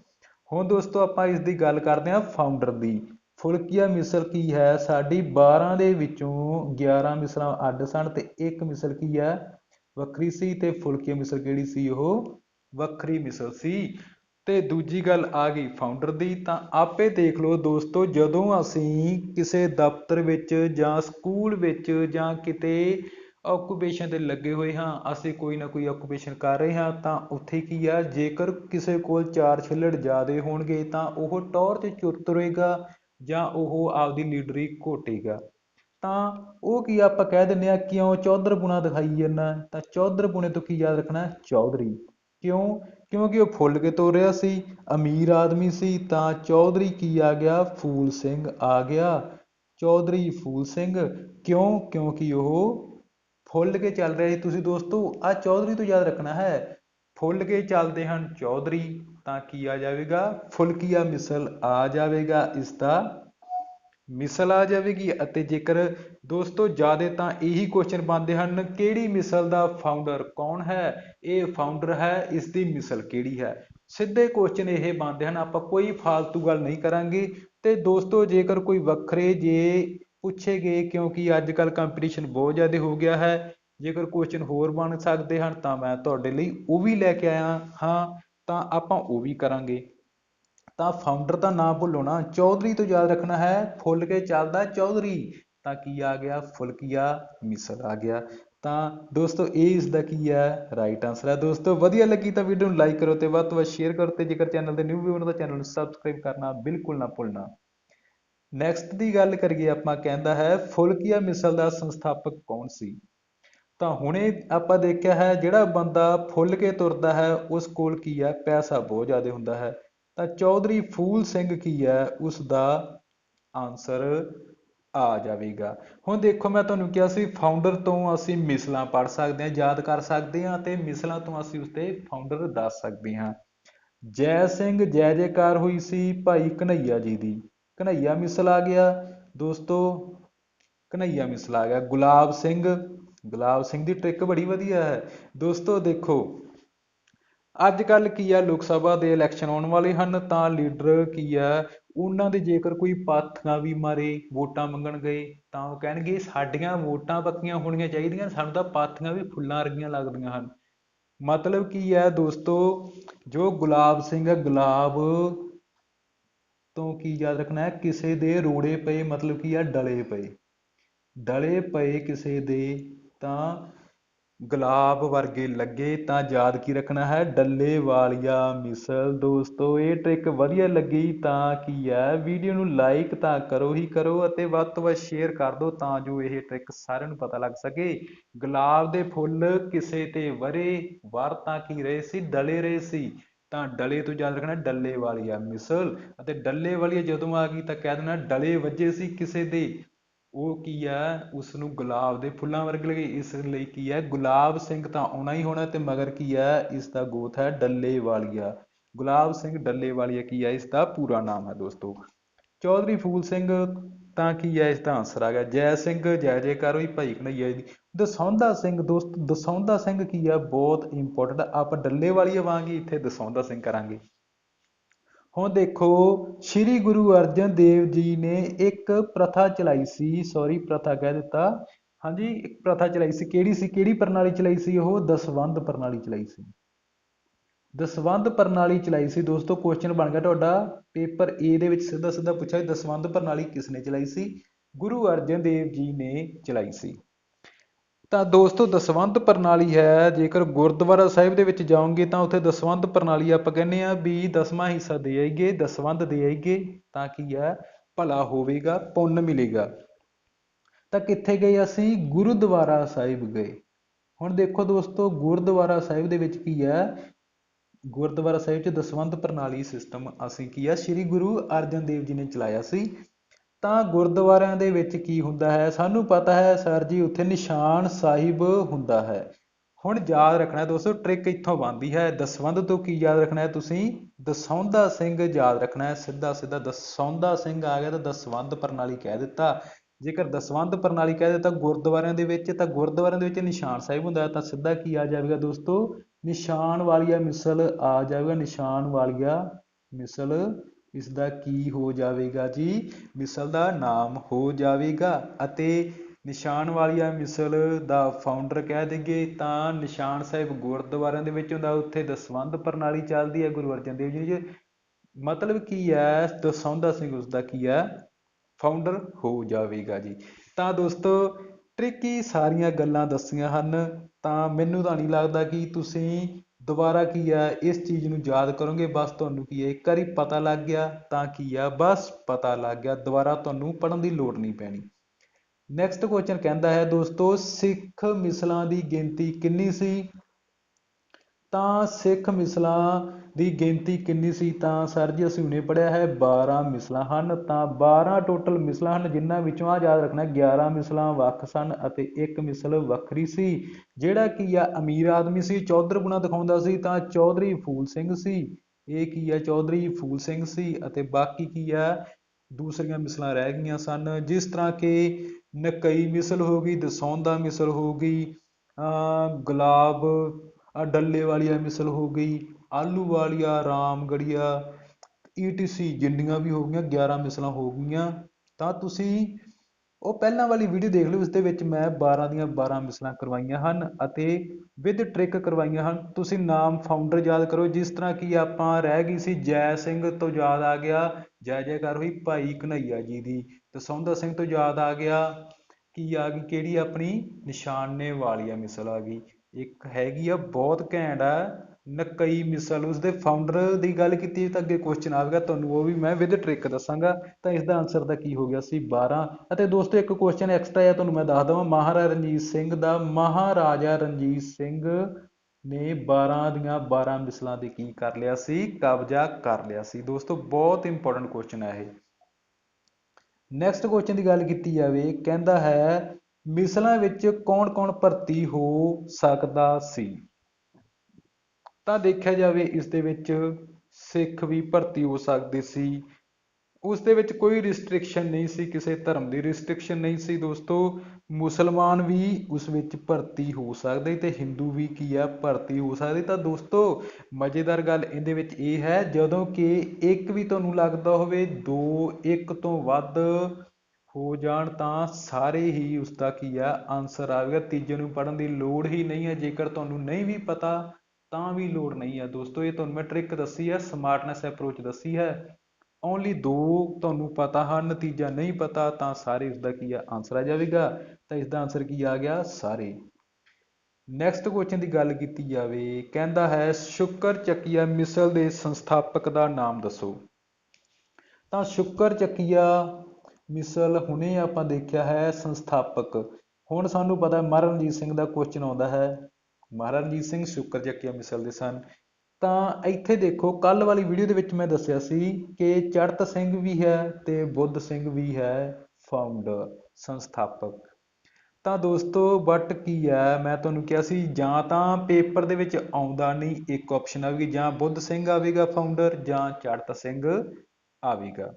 ਹੁਣ ਦੋਸਤੋ ਆਪਾਂ ਇਸ ਦੀ ਗੱਲ ਕਰਦੇ ਹਾਂ ਫਾਊਂਡਰ ਦੀ। ਫੁਲਕੀਆ ਮਿਸਲ ਕੀ ਹੈ? ਸਾਡੀ 12 ਦੇ ਵਿੱਚੋਂ 11 ਮਿਸਲਾਂ ਅੱਡ ਸਨ ਤੇ ਇੱਕ ਮਿਸਲ ਕੀ ਹੈ? ਵੱਖਰੀ ਸੀ ਤੇ ਫੁਲਕੀਆ ਮਿਸਲ ਕਿਹੜੀ ਸੀ ਉਹ? ਵੱਖਰੀ ਮਿਸਲ ਸੀ। ਤੇ ਦੂਜੀ ਗੱਲ ਆ ਗਈ ਫਾਊਂਡਰ ਦੀ, ਤਾਂ ਆਪੇ ਦੇਖ ਲਓ ਦੋਸਤੋ, ਜਦੋਂ ਅਸੀਂ ਕਿਸੇ ਦਫ਼ਤਰ ਵਿੱਚ ਜਾਂ ਸਕੂਲ ਵਿੱਚ ਜਾਂ ਕਿਤੇ ਆਕੂਪੇਸ਼ਨ ਤੇ ਲੱਗੇ ਹੋਏ ਹਾਂ, ਅਸੀਂ ਕੋਈ ਨਾ ਕੋਈ ਆਕੂਪੇਸ਼ਨ ਕਰ ਰਹੇ ਹਾਂ, ਤਾਂ ਉੱਥੇ ਕੀ ਆ, ਜੇਕਰ ਕਿਸੇ ਕੋਲ ਚਾਰ ਛਿੱਲੜ ਜ਼ਿਆਦੇ ਹੋਣਗੇ, ਤਾਂ ਉਹ ਟੌਰ ਤੇ ਚੁਰਤਰੇਗਾ ਜਾਂ ਉਹ ਆਪਦੀ ਲੀਡਰੀ ਘੋਟੇਗਾ। ਤਾਂ ਉਹ ਕੀ ਆਪਾਂ ਕਹਿ ਦਿੰਦੇ ਆ ਕਿਉਂ ਚੌਧਰ ਬੁਣਾ ਦਿਖਾਈ ਜਾਂਦਾ, ਤਾਂ ਚੌਧਰ ਬੁਣੇ ਤੋਂ ਕੀ ਯਾਦ ਰੱਖਣਾ, ਚੌਧਰੀ। ਕਿਉਂ ਕਿਉਂਕਿ ਉਹ ਫੁੱਲ ਕੇ ਤੋਰਿਆ ਸੀ ਅਮੀਰ ਆਦਮੀ ਸੀ ਤਾਂ ਚੌਧਰੀ ਕੀ ਆ ਗਿਆ ਫੂਲ ਸਿੰਘ ਆ ਗਿਆ ਚੌਧਰੀ ਫੂਲ ਸਿੰਘ ਕਿਉਂ ਕਿਉਂਕਿ ਉਹ ਫੁੱਲ ਕੇ ਚੱਲ ਰਿਹਾ ਸੀ ਤੁਸੀਂ ਦੋਸਤੋ ਆ ਚੌਧਰੀ ਤੋਂ ਯਾਦ ਰੱਖਣਾ ਹੈ ਫੁੱਲ ਕੇ ਚੱਲਦੇ ਹਨ ਚੌਧਰੀ ਤਾਂ ਕੀ ਆ ਜਾਵੇਗਾ ਫੁਲਕੀਆ ਮਿਸਲ ਆ ਜਾਵੇਗਾ ਇਸ ਦਾ ਮਿਸਲ ਆ ਜਾਵੇਗੀ ਅਤੇ ਜੇਕਰ ਦੋਸਤੋ ਜ਼ਿਆਦਾ ਤਾਂ ਇਹੀ ਕੁਐਸਚਨ ਬਣਦੇ ਹਨ, ਕਿਹੜੀ ਮਿਸਲ ਦਾ ਫਾਊਂਡਰ ਕੌਣ ਹੈ? ਇਹ ਫਾਊਂਡਰ ਹੈ ਇਸ ਦੀ ਮਿਸਲ ਕਿਹੜੀ ਹੈ? ਸਿੱਧੇ ਕੁਐਸਚਨ ਇਹ ਬਣਦੇ ਹਨ, ਆਪਾਂ ਕੋਈ ਫਾਲਤੂ ਗੱਲ ਨਹੀਂ ਕਰਾਂਗੇ। ਤੇ ਦੋਸਤੋ ਜੇਕਰ ਕੋਈ ਵੱਖਰੇ ਜੇ ਪੁੱਛੇ ਗਏ, ਕਿਉਂਕਿ ਅੱਜ ਕੱਲ ਕੰਪੀਟੀਸ਼ਨ ਬਹੁਤ ਜ਼ਿਆਦਾ ਹੋ ਗਿਆ ਹੈ, ਜੇਕਰ ਕੁਐਸਚਨ ਹੋਰ ਬਣ ਸਕਦੇ ਹਨ, ਤਾਂ ਮੈਂ ਤੁਹਾਡੇ ਲਈ ਉਹ ਵੀ ਲੈ ਕੇ ਆਇਆ ਹਾਂ, ਤਾਂ ਆਪਾਂ ਉਹ ਵੀ ਕਰਾਂਗੇ। ਤਾਂ ਫਾਊਂਡਰ ਦਾ ਨਾਮ ਭੁੱਲੋ ਨਾ, ਚੌਧਰੀ ਤੋਂ ਯਾਦ ਰੱਖਣਾ ਹੈ, ਫੁੱਲ ਕੇ ਚੱਲਦਾ ਚੌਧਰੀ। ਤਾਂ ਕੀ ਆ ਗਿਆ? ਫੁਲਕੀਆ ਮਿਸਲ ਆ ਗਿਆ। ਤਾਂ ਦੋਸਤੋ, ਇਹ ਇਸ ਦਾ ਕੀ ਹੈ? ਰਾਈਟ ਆਨਸਰ ਹੈ। ਦੋਸਤੋ, ਵਧੀਆ ਲੱਗੀ ਤਾਂ ਵੀਡੀਓ ਨੂੰ ਲਾਈਕ ਕਰੋ ਤੇ ਵੱਧ ਤੋਂ ਵੱਧ ਸ਼ੇਅਰ ਕਰੋ ਤੇ ਜੇਕਰ ਚੈਨਲ ਤੇ ਨਿਊ ਵੀਅਰ ਤਾਂ ਚੈਨਲ ਨੂੰ ਸਬਸਕ੍ਰਾਈਬ ਕਰਨਾ ਬਿਲਕੁਲ ਨਾ ਭੁੱਲਣਾ। ਨੈਕਸਟ ਦੀ ਗੱਲ ਕਰੀਏ ਆਪਾਂ, ਕਹਿੰਦਾ ਹੈ, ਫੁਲਕੀਆ ਮਿਸਲ ਦਾ ਸੰਸਥਾਪਕ ਕੌਣ ਸੀ? ਤਾਂ ਹੁਣੇ ਆਪਾਂ ਦੇਖਿਆ ਹੈ, ਜਿਹੜਾ ਬੰਦਾ ਫੁੱਲ ਕੇ ਤੁਰਦਾ ਹੈ, ਉਸ ਕੋਲ ਕੀ ਹੈ? ਪੈਸਾ ਬਹੁਤ ਜ਼ਿਆਦਾ ਹੁੰਦਾ ਹੈ। ਤਾਂ ਚੌਧਰੀ ਫੂਲ ਸਿੰਘ ਕੀ ਹੈ? ਉਸ ਦਾ ਆਨਸਰ ਆ ਜਾਵੇਗਾ। ਹੁਣ ਦੇਖੋ, ਮੈਂ ਤੁਹਾਨੂੰ ਕਿਹਾ ਸੀ ਫਾਊਂਡਰ ਤੋਂ ਅਸੀਂ ਮਿਸਲਾਂ ਪੜ੍ਹ ਸਕਦੇ ਹਾਂ, ਯਾਦ ਕਰ ਸਕਦੇ ਹਾਂ ਤੇ ਮਿਸਲਾਂ ਤੋਂ ਅਸੀਂ ਉਸਦੇ ਫਾਊਂਡਰ ਦੱਸ ਸਕਦੇ ਹਾਂ। ਜੈ ਸਿੰਘ ਜੈ ਜੈਕਾਰ ਹੋਈ ਸੀ ਭਾਈ ਕਨਈਆ ਜੀ ਦੀ। ਕਨਈਆ ਮਿਸਲ ਆ ਗਿਆ। ਦੋਸਤੋ ਕਨਈਆ ਮਿਸਲ ਆ ਗਿਆ। ਗੁਲਾਬ ਸਿੰਘ ਗੁਲਾਬ ਸਿੰਘ ਦੀ ਟ੍ਰਿਕ ਬੜੀ ਵਧੀਆ ਹੈ। ਦੋਸਤੋ, ਦੇਖੋ ਅੱਜ ਕੱਲ੍ਹ ਕੀ ਆ, ਲੋਕ ਸਭਾ ਦੇ ਇਲੈਕਸ਼ਨ ਆਉਣ ਵਾਲੇ ਹਨ, ਤਾਂ ਲੀਡਰ ਕੀ ਆ, ਉਹਨਾਂ ਦੇ ਜੇਕਰ ਕੋਈ ਪਾਥੀਆਂ ਵੀ ਮਾਰੇ, ਵੋਟਾਂ ਮੰਗਣ ਗਏ, ਤਾਂ ਉਹ ਕਹਿਣਗੇ, ਸਾਡੀਆਂ ਵੋਟਾਂ ਪੱਕੀਆਂ ਹੋਣੀਆਂ ਚਾਹੀਦੀਆਂ, ਸਾਨੂੰ ਤਾਂ ਪਾਥੀਆਂ ਵੀ ਫੁੱਲਾਂ ਵਰਗੀਆਂ ਲੱਗਦੀਆਂ ਹਨ। ਮਤਲਬ ਕੀ ਹੈ ਦੋਸਤੋ, ਜੋ ਗੁਲਾਬ ਸਿੰਘ ਗੁਲਾਬ ਤੋਂ ਕੀ ਯਾਦ ਰੱਖਣਾ ਹੈ, ਕਿਸੇ ਦੇ ਰੋੜੇ ਪਏ ਮਤਲਬ ਕੀ ਆ, ਡਲੇ ਪਏ। ਡਲੇ ਪਏ ਕਿਸੇ ਦੇ ਤਾਂ ਗੁਲਾਬ ਵਰਗੇ ਲੱਗੇ ਤਾਂ ਯਾਦ ਕੀ ਰੱਖਣਾ ਹੈ? ਡੱਲੇ ਵਾਲੀਆ ਮਿਸਲ ਦੋਸਤੋ, ਇਹ ਟ੍ਰਿਕ ਵਧੀਆ ਲੱਗੀ ਤਾਂ ਕੀ ਹੈ? ਵੀਡੀਓ ਨੂੰ ਲਾਈਕ ਤਾਂ ਕਰੋ ਹੀ ਕਰੋ ਅਤੇ ਵੱਧ ਤੋਂ ਵੱਧ ਸ਼ੇਅਰ ਕਰ ਦਿਓ ਤਾਂ ਜੋ ਇਹ ਟ੍ਰਿਕ ਸਾਰਿਆਂ ਨੂੰ ਪਤਾ ਲੱਗ ਸਕੇ। ਗੁਲਾਬ ਦੇ ਫੁੱਲ ਕਿਸੇ ਤੇ ਵਰੇ, ਵਰ ਤਾਂ ਕੀ ਰਹੇ ਸੀ? ਡਲੇ ਰਹੇ ਸੀ। ਤਾਂ ਡਲੇ ਤੋਂ ਯਾਦ ਰੱਖਣਾ ਡੱਲੇ ਵਾਲੀਆ ਮਿਸਲ ਅਤੇ ਡੱਲੇ ਵਾਲੀਆ ਜਦੋਂ ਆ ਗਈ ਤਾਂ ਕਹਿ ਦੇਣਾ ਡਲੇ ਵੱਜੇ ਸੀ ਕਿਸੇ ਦੇ। ਉਹ ਕੀ ਹੈ? ਉਸ ਨੂੰ ਗੁਲਾਬ ਦੇ ਫੁੱਲਾਂ ਵਰਗੇ ਲੱਗੇ। ਇਸ ਲਈ ਕੀ ਹੈ? ਗੁਲਾਬ ਸਿੰਘ ਤਾਂ ਆਉਣਾ ਹੀ ਹੋਣਾ ਤੇ ਮਗਰ ਕੀ ਹੈ? ਇਸ ਦਾ ਗੋਤ ਹੈ ਡੱਲੇ ਵਾਲੀਆ ਗੁਲਾਬ ਸਿੰਘ ਡੱਲੇ ਵਾਲੀਆ ਕੀ ਹੈ? ਇਸ ਦਾ ਪੂਰਾ ਨਾਮ ਹੈ ਦੋਸਤੋ। ਚੌਧਰੀ ਫੂਲ ਸਿੰਘ ਤਾਂ ਕੀ ਹੈ? ਇਸ ਦਾ ਆਨਸਰ ਆ ਗਿਆ। ਜੈ ਸਿੰਘ, ਜੈ ਜੈਕਾਰ ਹੋਈ, ਭਾਈ ਕਨਈਆ ਜੀ ਦਸੌਂਦਾ ਸਿੰਘ ਦੋਸਤ ਦਸੌਂਦਾ ਸਿੰਘ ਕੀ ਹੈ? ਬਹੁਤ ਇੰਪੋਰਟੈਂਟ ਆਪਾਂ ਡੱਲੇ ਵਾਲੀਆ ਵਾਂਗੇ ਇੱਥੇ ਦਸੌਂਦਾ ਸਿੰਘ ਕਰਾਂਗੇ। ਹੁਣ ਦੇਖੋ, ਸ੍ਰੀ ਗੁਰੂ ਅਰਜਨ ਦੇਵ ਜੀ ਨੇ ਇੱਕ ਪ੍ਰਥਾ ਚਲਾਈ ਸੀ ਸੌਰੀ ਪ੍ਰਥਾ ਕਹਿ ਦਿੱਤਾ। ਹਾਂਜੀ, ਇੱਕ ਪ੍ਰਥਾ ਚਲਾਈ ਸੀ। ਕਿਹੜੀ ਸੀ? ਕਿਹੜੀ ਪ੍ਰਣਾਲੀ ਚਲਾਈ ਸੀ? ਉਹ ਦਸਵੰਧ ਪ੍ਰਣਾਲੀ ਚਲਾਈ ਸੀ। ਦਸਵੰਧ ਪ੍ਰਣਾਲੀ ਚਲਾਈ ਸੀ। ਦੋਸਤੋ ਕੁਐਸਚਨ ਬਣ ਗਿਆ ਤੁਹਾਡਾ। ਪੇਪਰ ਏ ਦੇ ਵਿੱਚ ਸਿੱਧਾ ਸਿੱਧਾ ਪੁੱਛਿਆ ਦਸਵੰਧ ਪ੍ਰਣਾਲੀ ਕਿਸ ਨੇ ਚਲਾਈ ਸੀ? ਗੁਰੂ ਅਰਜਨ ਦੇਵ ਜੀ ਨੇ ਚਲਾਈ ਸੀ। ਤਾਂ ਦੋਸਤੋ, ਦਸਵੰਧ ਪ੍ਰਣਾਲੀ ਹੈ। ਜੇਕਰ ਗੁਰਦੁਆਰਾ ਸਾਹਿਬ ਦੇ ਵਿੱਚ ਜਾਓਗੇ ਤਾਂ ਉੱਥੇ ਦਸਵੰਧ ਪ੍ਰਣਾਲੀ ਆਪਾਂ ਕਹਿੰਦੇ ਆ ਵੀ ਦਸਵਾਂ ਹਿੱਸਾ ਦੇ ਆਈਏ, ਦਸਵੰਧ ਦੇ ਆਈਏ ਤਾਂ ਕੀ ਹੈ? ਭਲਾ ਹੋਵੇਗਾ, ਪੁੰਨ ਮਿਲੇਗਾ। ਤਾਂ ਕਿੱਥੇ ਗਏ ਅਸੀਂ? ਗੁਰਦੁਆਰਾ ਸਾਹਿਬ ਗਏ। ਹੁਣ ਦੇਖੋ ਦੋਸਤੋ, ਗੁਰਦੁਆਰਾ ਸਾਹਿਬ ਦੇ ਵਿੱਚ ਕੀ ਹੈ? ਗੁਰਦੁਆਰਾ ਸਾਹਿਬ 'ਚ ਦਸਵੰਧ ਪ੍ਰਣਾਲੀ ਸਿਸਟਮ ਅਸੀਂ ਕੀ ਹੈ? ਸ੍ਰੀ ਗੁਰੂ ਅਰਜਨ ਦੇਵ ਜੀ ਨੇ ਚਲਾਇਆ ਸੀ। ਤਾਂ ਗੁਰਦੁਆਰਿਆਂ ਦੇ ਵਿੱਚ ਕੀ ਹੁੰਦਾ ਹੈ? ਸਾਨੂੰ ਪਤਾ ਹੈ ਸਰ ਜੀ, ਉੱਥੇ ਨਿਸ਼ਾਨ ਸਾਹਿਬ ਹੁੰਦਾ ਹੈ। ਹੁਣ ਯਾਦ ਰੱਖਣਾ ਦੋਸਤੋ, ਟ੍ਰਿਕ ਇੱਥੋਂ ਬਣਦੀ ਹੈ। ਦਸਵੰਧ ਤੋਂ ਕੀ ਯਾਦ ਰੱਖਣਾ ਹੈ ਤੁਸੀਂ? ਦਸੌਂਦਾ ਸਿੰਘ ਯਾਦ ਰੱਖਣਾ ਹੈ। ਸਿੱਧਾ ਸਿੱਧਾ ਦਸੌਂਦਾ ਸਿੰਘ ਆ ਗਿਆ ਤਾਂ ਦਸਵੰਧ ਪ੍ਰਣਾਲੀ ਕਹਿ ਦਿੱਤਾ। ਜੇਕਰ ਦਸਵੰਧ ਪ੍ਰਣਾਲੀ ਕਹਿ ਦਿੱਤਾ ਗੁਰਦੁਆਰਿਆਂ ਦੇ ਵਿੱਚ, ਤਾਂ ਗੁਰਦੁਆਰਿਆਂ ਦੇ ਵਿੱਚ ਨਿਸ਼ਾਨ ਸਾਹਿਬ ਹੁੰਦਾ ਤਾਂ ਸਿੱਧਾ ਕੀ ਆ ਜਾਵੇਗਾ ਦੋਸਤੋ? ਨਿਸ਼ਾਨ ਵਾਲੀਆ ਮਿਸਲ ਆ ਜਾਵੇਗਾ, ਨਿਸ਼ਾਨ ਵਾਲੀਆ ਮਿਸਲ ਇਸ ਦਾ ਕੀ ਹੋ ਜਾਵੇਗਾ ਜੀ? ਮਿਸਲ ਦਾ ਨਾਮ ਹੋ ਜਾਵੇਗਾ ਅਤੇ ਨਿਸ਼ਾਨ ਵਾਲੀਆ ਮਿਸਲ ਦਾ ਫਾਊਂਡਰ ਕਹਿ ਦੇਈਏ ਤਾਂ ਨਿਸ਼ਾਨ ਸਾਹਿਬ ਗੁਰਦੁਆਰਿਆਂ ਦੇ ਵਿੱਚ ਹੁੰਦਾ ਉੱਥੇ ਦਸਵੰਧ ਪ੍ਰਣਾਲੀ ਚੱਲਦੀ ਹੈ ਗੁਰੂ ਅਰਜਨ ਦੇਵ ਜੀ ਜੀ ਮਤਲਬ ਕੀ ਹੈ? ਦਸੌਂਦਾ ਸਿੰਘ ਉਸ ਦਾ ਕੀ ਹੈ? ਫਾਊਂਡਰ ਹੋ ਜਾਵੇਗਾ ਜੀ। ਤਾਂ ਦੋਸਤੋ ਟ੍ਰਿਕੀ ਸਾਰੀਆਂ ਗੱਲਾਂ ਦੱਸੀਆਂ ਹਨ। ਤਾਂ ਮੈਨੂੰ ਤਾਂ ਨਹੀਂ ਲੱਗਦਾ ਕਿ ਤੁਸੀਂ ਦੁਬਾਰਾ ਕੀ ਆ? ਇਸ ਚੀਜ਼ ਨੂੰ ਯਾਦ ਕਰੋਗੇ। ਬਸ ਤੁਹਾਨੂੰ ਕੀ ਹੈ ਇੱਕ ਵਾਰੀ ਪਤਾ ਲੱਗ ਗਿਆ ਤਾਂ ਕੀ ਆ? ਬਸ ਪਤਾ ਲੱਗ ਗਿਆ। ਦੁਬਾਰਾ ਤੁਹਾਨੂੰ ਪੜਨ ਦੀ ਲੋੜ ਨਹੀਂ ਪੈਣੀ। ਨੈਕਸਟ ਕੁਐਸਚਨ ਕਹਿੰਦਾ ਹੈ, ਦੋਸਤੋ, ਸਿੱਖ ਮਿਸਲਾਂ ਦੀ ਗਿਣਤੀ ਕਿੰਨੀ ਸੀ? ਤਾਂ ਸਿੱਖ ਮਿਸਲਾਂ ਦੀ ਗਿਣਤੀ ਕਿੰਨੀ ਸੀ ਤਾਂ ਸਰ ਜੀ ਅਸੀਂ ਹੁਣੇ ਪੜ੍ਹਿਆ ਹੈ 12 ਮਿਸਲਾਂ ਹਨ, ਤਾਂ 12 ਟੋਟਲ ਮਿਸਲਾਂ ਹਨ, ਜਿਨ੍ਹਾਂ ਵਿੱਚੋਂ ਆ ਯਾਦ ਰੱਖਣਾ 11 ਮਿਸਲਾਂ ਵੱਖ ਸਨ ਅਤੇ ਇੱਕ ਮਿਸਲ ਵੱਖਰੀ ਸੀ, ਜਿਹੜਾ ਕੀ ਆ ਅਮੀਰ ਆਦਮੀ ਸੀ, ਚੌਧਰ ਗੁਣਾ ਦਿਖਾਉਂਦਾ ਸੀ, ਤਾਂ ਚੌਧਰੀ ਫੂਲ ਸਿੰਘ ਸੀ, ਇਹ ਕੀ ਆ ਚੌਧਰੀ ਫੂਲ ਸਿੰਘ ਸੀ ਅਤੇ ਬਾਕੀ ਕੀ ਆ ਦੂਸਰੀਆਂ ਮਿਸਲਾਂ ਰਹਿ ਗਈਆਂ ਸਨ, ਜਿਸ ਤਰ੍ਹਾਂ ਕਿ ਨਕਈ ਮਿਸਲ ਹੋ ਗਈ, ਦਸੌਂਦਾ ਮਿਸਲ ਹੋ ਗਈ ਗੁਲਾਬ ਡੱਲੇ ਵਾਲੀਆ ਮਿਸਲ ਹੋ ਗਈ ਆਲੂ ਵਾਲੀਆ, ਰਾਮਗੜੀਆ ਈਟੀਸੀ ਜਿੰਨੀਆਂ ਵੀ ਹੋ ਗਈਆਂ 11 ਮਿਸਲਾਂ ਹੋ ਗਈਆਂ। ਤਾਂ ਤੁਸੀਂ ਉਹ ਪਹਿਲਾਂ ਵਾਲੀ ਵੀਡੀਓ ਦੇਖ ਲਓ ਉਸ ਦੇ ਵਿੱਚ ਮੈਂ 12 ਦੀਆਂ 12 ਮਿਸਲਾਂ ਕਰਵਾਈਆਂ ਹਨ ਅਤੇ ਵਿਦ ਟ੍ਰਿਕ ਕਰਵਾਈਆਂ ਹਨ। ਤੁਸੀਂ ਨਾਮ ਫਾਊਂਡਰ ਯਾਦ ਕਰੋ, ਜਿਸ ਤਰ੍ਹਾਂ ਕਿ ਆਪਾਂ ਰਹਿ ਗਈ ਸੀ, ਜੈ ਸਿੰਘ ਤੋਂ ਯਾਦ ਆ ਗਿਆ। ਜੈ ਜੈਕਾਰ ਹੋਈ ਭਾਈ ਕਨਈਆ ਜੀ ਦੀ। ਦਸੌਂਦਾ ਸਿੰਘ ਤੋਂ ਯਾਦ ਆ ਗਿਆ। ਕੀ ਆ ਗਈ? ਕਿਹੜੀ ਆਪਣੀ ਨਿਸ਼ਾਨੇ ਵਾਲੀ ਆ ਮਿਸਲ ਆ ਗਈ। ਇੱਕ ਹੈਗੀ ਆ, ਬਹੁਤ ਘੈਂਟ ਆ। ਨਕਈ ਮਿਸਲ ਉਸਦੇ ਫਾਊਂਡਰ ਦੀ ਗੱਲ ਕੀਤੀ ਤਾਂ ਅੱਗੇ ਕੁਐਸਚਨ ਆਵੇਗਾ, ਤੁਹਾਨੂੰ ਉਹ ਵੀ ਮੈਂ ਵਿਦ ਟ੍ਰਿਕ ਦੱਸਾਂਗਾ। ਤਾਂ ਇਸ ਦਾ ਆਨਸਰ ਦਾ ਕੀ ਹੋ ਗਿਆ ਸੀ? 12 ਅਤੇ ਦੋਸਤੋ, ਇੱਕ ਕੁਐਸਚਨ ਐਕਸਟਰਾ ਹੈ ਤੁਹਾਨੂੰ ਮੈਂ ਦੱਸ ਦਵਾਂ। ਮਹਾਰਾਜਾ ਰਣਜੀਤ ਸਿੰਘ ਦਾ ਮਹਾਰਾਜਾ ਰਣਜੀਤ ਸਿੰਘ ਨੇ 12 ਦੀਆਂ 12 ਮਿਸਲਾਂ ਤੇ ਕੀ ਕਰ ਲਿਆ ਸੀ? ਕਬਜ਼ਾ ਕਰ ਲਿਆ ਸੀ। ਦੋਸਤੋ, ਬਹੁਤ ਇੰਪੋਰਟੈਂਟ ਕੁਐਸਚਨ ਹੈ ਇਹ। ਨੈਕਸਟ ਕੁਐਸਚਨ ਦੀ ਗੱਲ ਕੀਤੀ ਜਾਵੇ, ਕਹਿੰਦਾ ਹੈ, ਮਿਸਲਾਂ ਵਿੱਚ ਕੌਣ-ਕੌਣ ਭਰਤੀ ਹੋ ਸਕਦਾ ਸੀ? ਤਾਂ ਦੇਖਿਆ ਜਾਵੇ ਇਸ ਦੇ ਵਿੱਚ ਸਿੱਖ ਵੀ ਭਰਤੀ ਹੋ ਸਕਦੇ ਸੀ। ਉਸ ਦੇ ਵਿੱਚ ਕੋਈ ਰਿਸਟ੍ਰਿਕਸ਼ਨ ਨਹੀਂ ਸੀ, ਕਿਸੇ ਧਰਮ ਦੀ ਰਿਸਟ੍ਰਿਕਸ਼ਨ ਨਹੀਂ ਸੀ। ਦੋਸਤੋ, ਮੁਸਲਮਾਨ ਵੀ ਉਸ ਵਿੱਚ ਭਰਤੀ ਹੋ ਸਕਦੇ ਤੇ ਹਿੰਦੂ ਵੀ ਕੀ ਆ, ਭਰਤੀ ਹੋ ਸਕਦੇ। ਤਾਂ ਦੋਸਤੋ, ਮਜ਼ੇਦਾਰ ਗੱਲ ਇਹਦੇ ਵਿੱਚ ਇਹ ਹੈ, ਜਦੋਂ ਕਿ ਇੱਕ ਵੀ ਤੁਹਾਨੂੰ ਲੱਗਦਾ ਹੋਵੇ, ਦੋ, ਇੱਕ ਤੋਂ ਵੱਧ ਹੋ ਜਾਣ ਤਾਂ ਸਾਰੇ ਹੀ ਉਸ ਦਾ ਕੀ ਆ ਆਨਸਰ ਆਵੇਗਾ ਤੀਜੇ ਨੂੰ ਪੜਨ ਦੀ ਲੋੜ ਹੀ ਨਹੀਂ ਹੈ। ਜੇਕਰ ਤੁਹਾਨੂੰ ਨਹੀਂ ਵੀ ਪਤਾ ਤਾਂ ਵੀ ਲੋੜ ਨਹੀਂ ਹੈ ਦੋਸਤੋ, ਇਹ ਤੁਹਾਨੂੰ ਮੈਂ ਟ੍ਰਿਕ ਦੱਸੀ ਹੈ ਸਮਾਰਟਨੈਸ ਅਪਰੋਚ ਦੱਸੀ ਹੈ। ਓਨਲੀ ਦੋ ਤੁਹਾਨੂੰ ਪਤਾ ਹਨ, ਨਤੀਜਾ ਨਹੀਂ ਪਤਾ, ਤਾਂ ਸਾਰੇ ਉਸ ਦਾ ਕੀ ਆ ਆਨਸਰ ਆ ਜਾਵੇਗਾ। ਤਾਂ ਇਸ ਦਾ ਆਨਸਰ ਕੀ ਆ ਗਿਆ? ਸਾਰੇ। ਨੈਕਸਟ ਕੁਐਸਚਨ ਦੀ ਗੱਲ ਕੀਤੀ ਜਾਵੇ, ਕਹਿੰਦਾ ਹੈ, ਸ਼ੁਕਰ ਚੱਕੀਆ ਮਿਸਲ ਦੇ ਸੰਸਥਾਪਕ ਦਾ ਨਾਮ ਦੱਸੋ। ਤਾਂ ਸ਼ੁਕਰ ਚੱਕੀਆ ਮਿਸਲ ਹੁਣੇ ਆਪਾਂ ਦੇਖਿਆ ਹੈ ਸੰਸਥਾਪਕ। ਹੁਣ ਸਾਨੂੰ ਪਤਾ ਮਰਨਜੀਤ ਸਿੰਘ ਦਾ ਕੁਐਸਚਨ ਆਉਂਦਾ ਹੈ। ਮਹਾਰਾਜਾ ਰਣਜੀਤ ਸਿੰਘ ਸ਼ੁਕਰ ਚੱਕੀਆ ਮਿਸਲ ਦੇ ਸਨ। ਤਾਂ ਇੱਥੇ ਦੇਖੋ, ਕੱਲ ਵਾਲੀ ਵੀਡੀਓ ਦੇ ਵਿੱਚ ਮੈਂ ਦੱਸਿਆ ਸੀ ਕਿ ਚੜਤ ਸਿੰਘ ਵੀ ਹੈ ਤੇ ਬੁੱਧ ਸਿੰਘ ਵੀ ਹੈ ਫਾਊਂਡਰ ਸੰਸਥਾਪਕ। ਤਾਂ ਦੋਸਤੋ ਬਟ ਕੀ ਹੈ? ਮੈਂ ਤੁਹਾਨੂੰ ਕਿਹਾ ਸੀ, ਜਾਂ ਤਾਂ ਪੇਪਰ ਦੇ ਵਿੱਚ ਆਉਂਦਾ ਨਹੀਂ, ਇੱਕ ਆਪਸ਼ਨ ਆਵੇਗੀ, ਜਾਂ ਬੁੱਧ ਸਿੰਘ ਆਵੇਗਾ ਫਾਊਂਡਰ ਜਾਂ ਚੜਤ ਸਿੰਘ ਆਵੇਗਾ।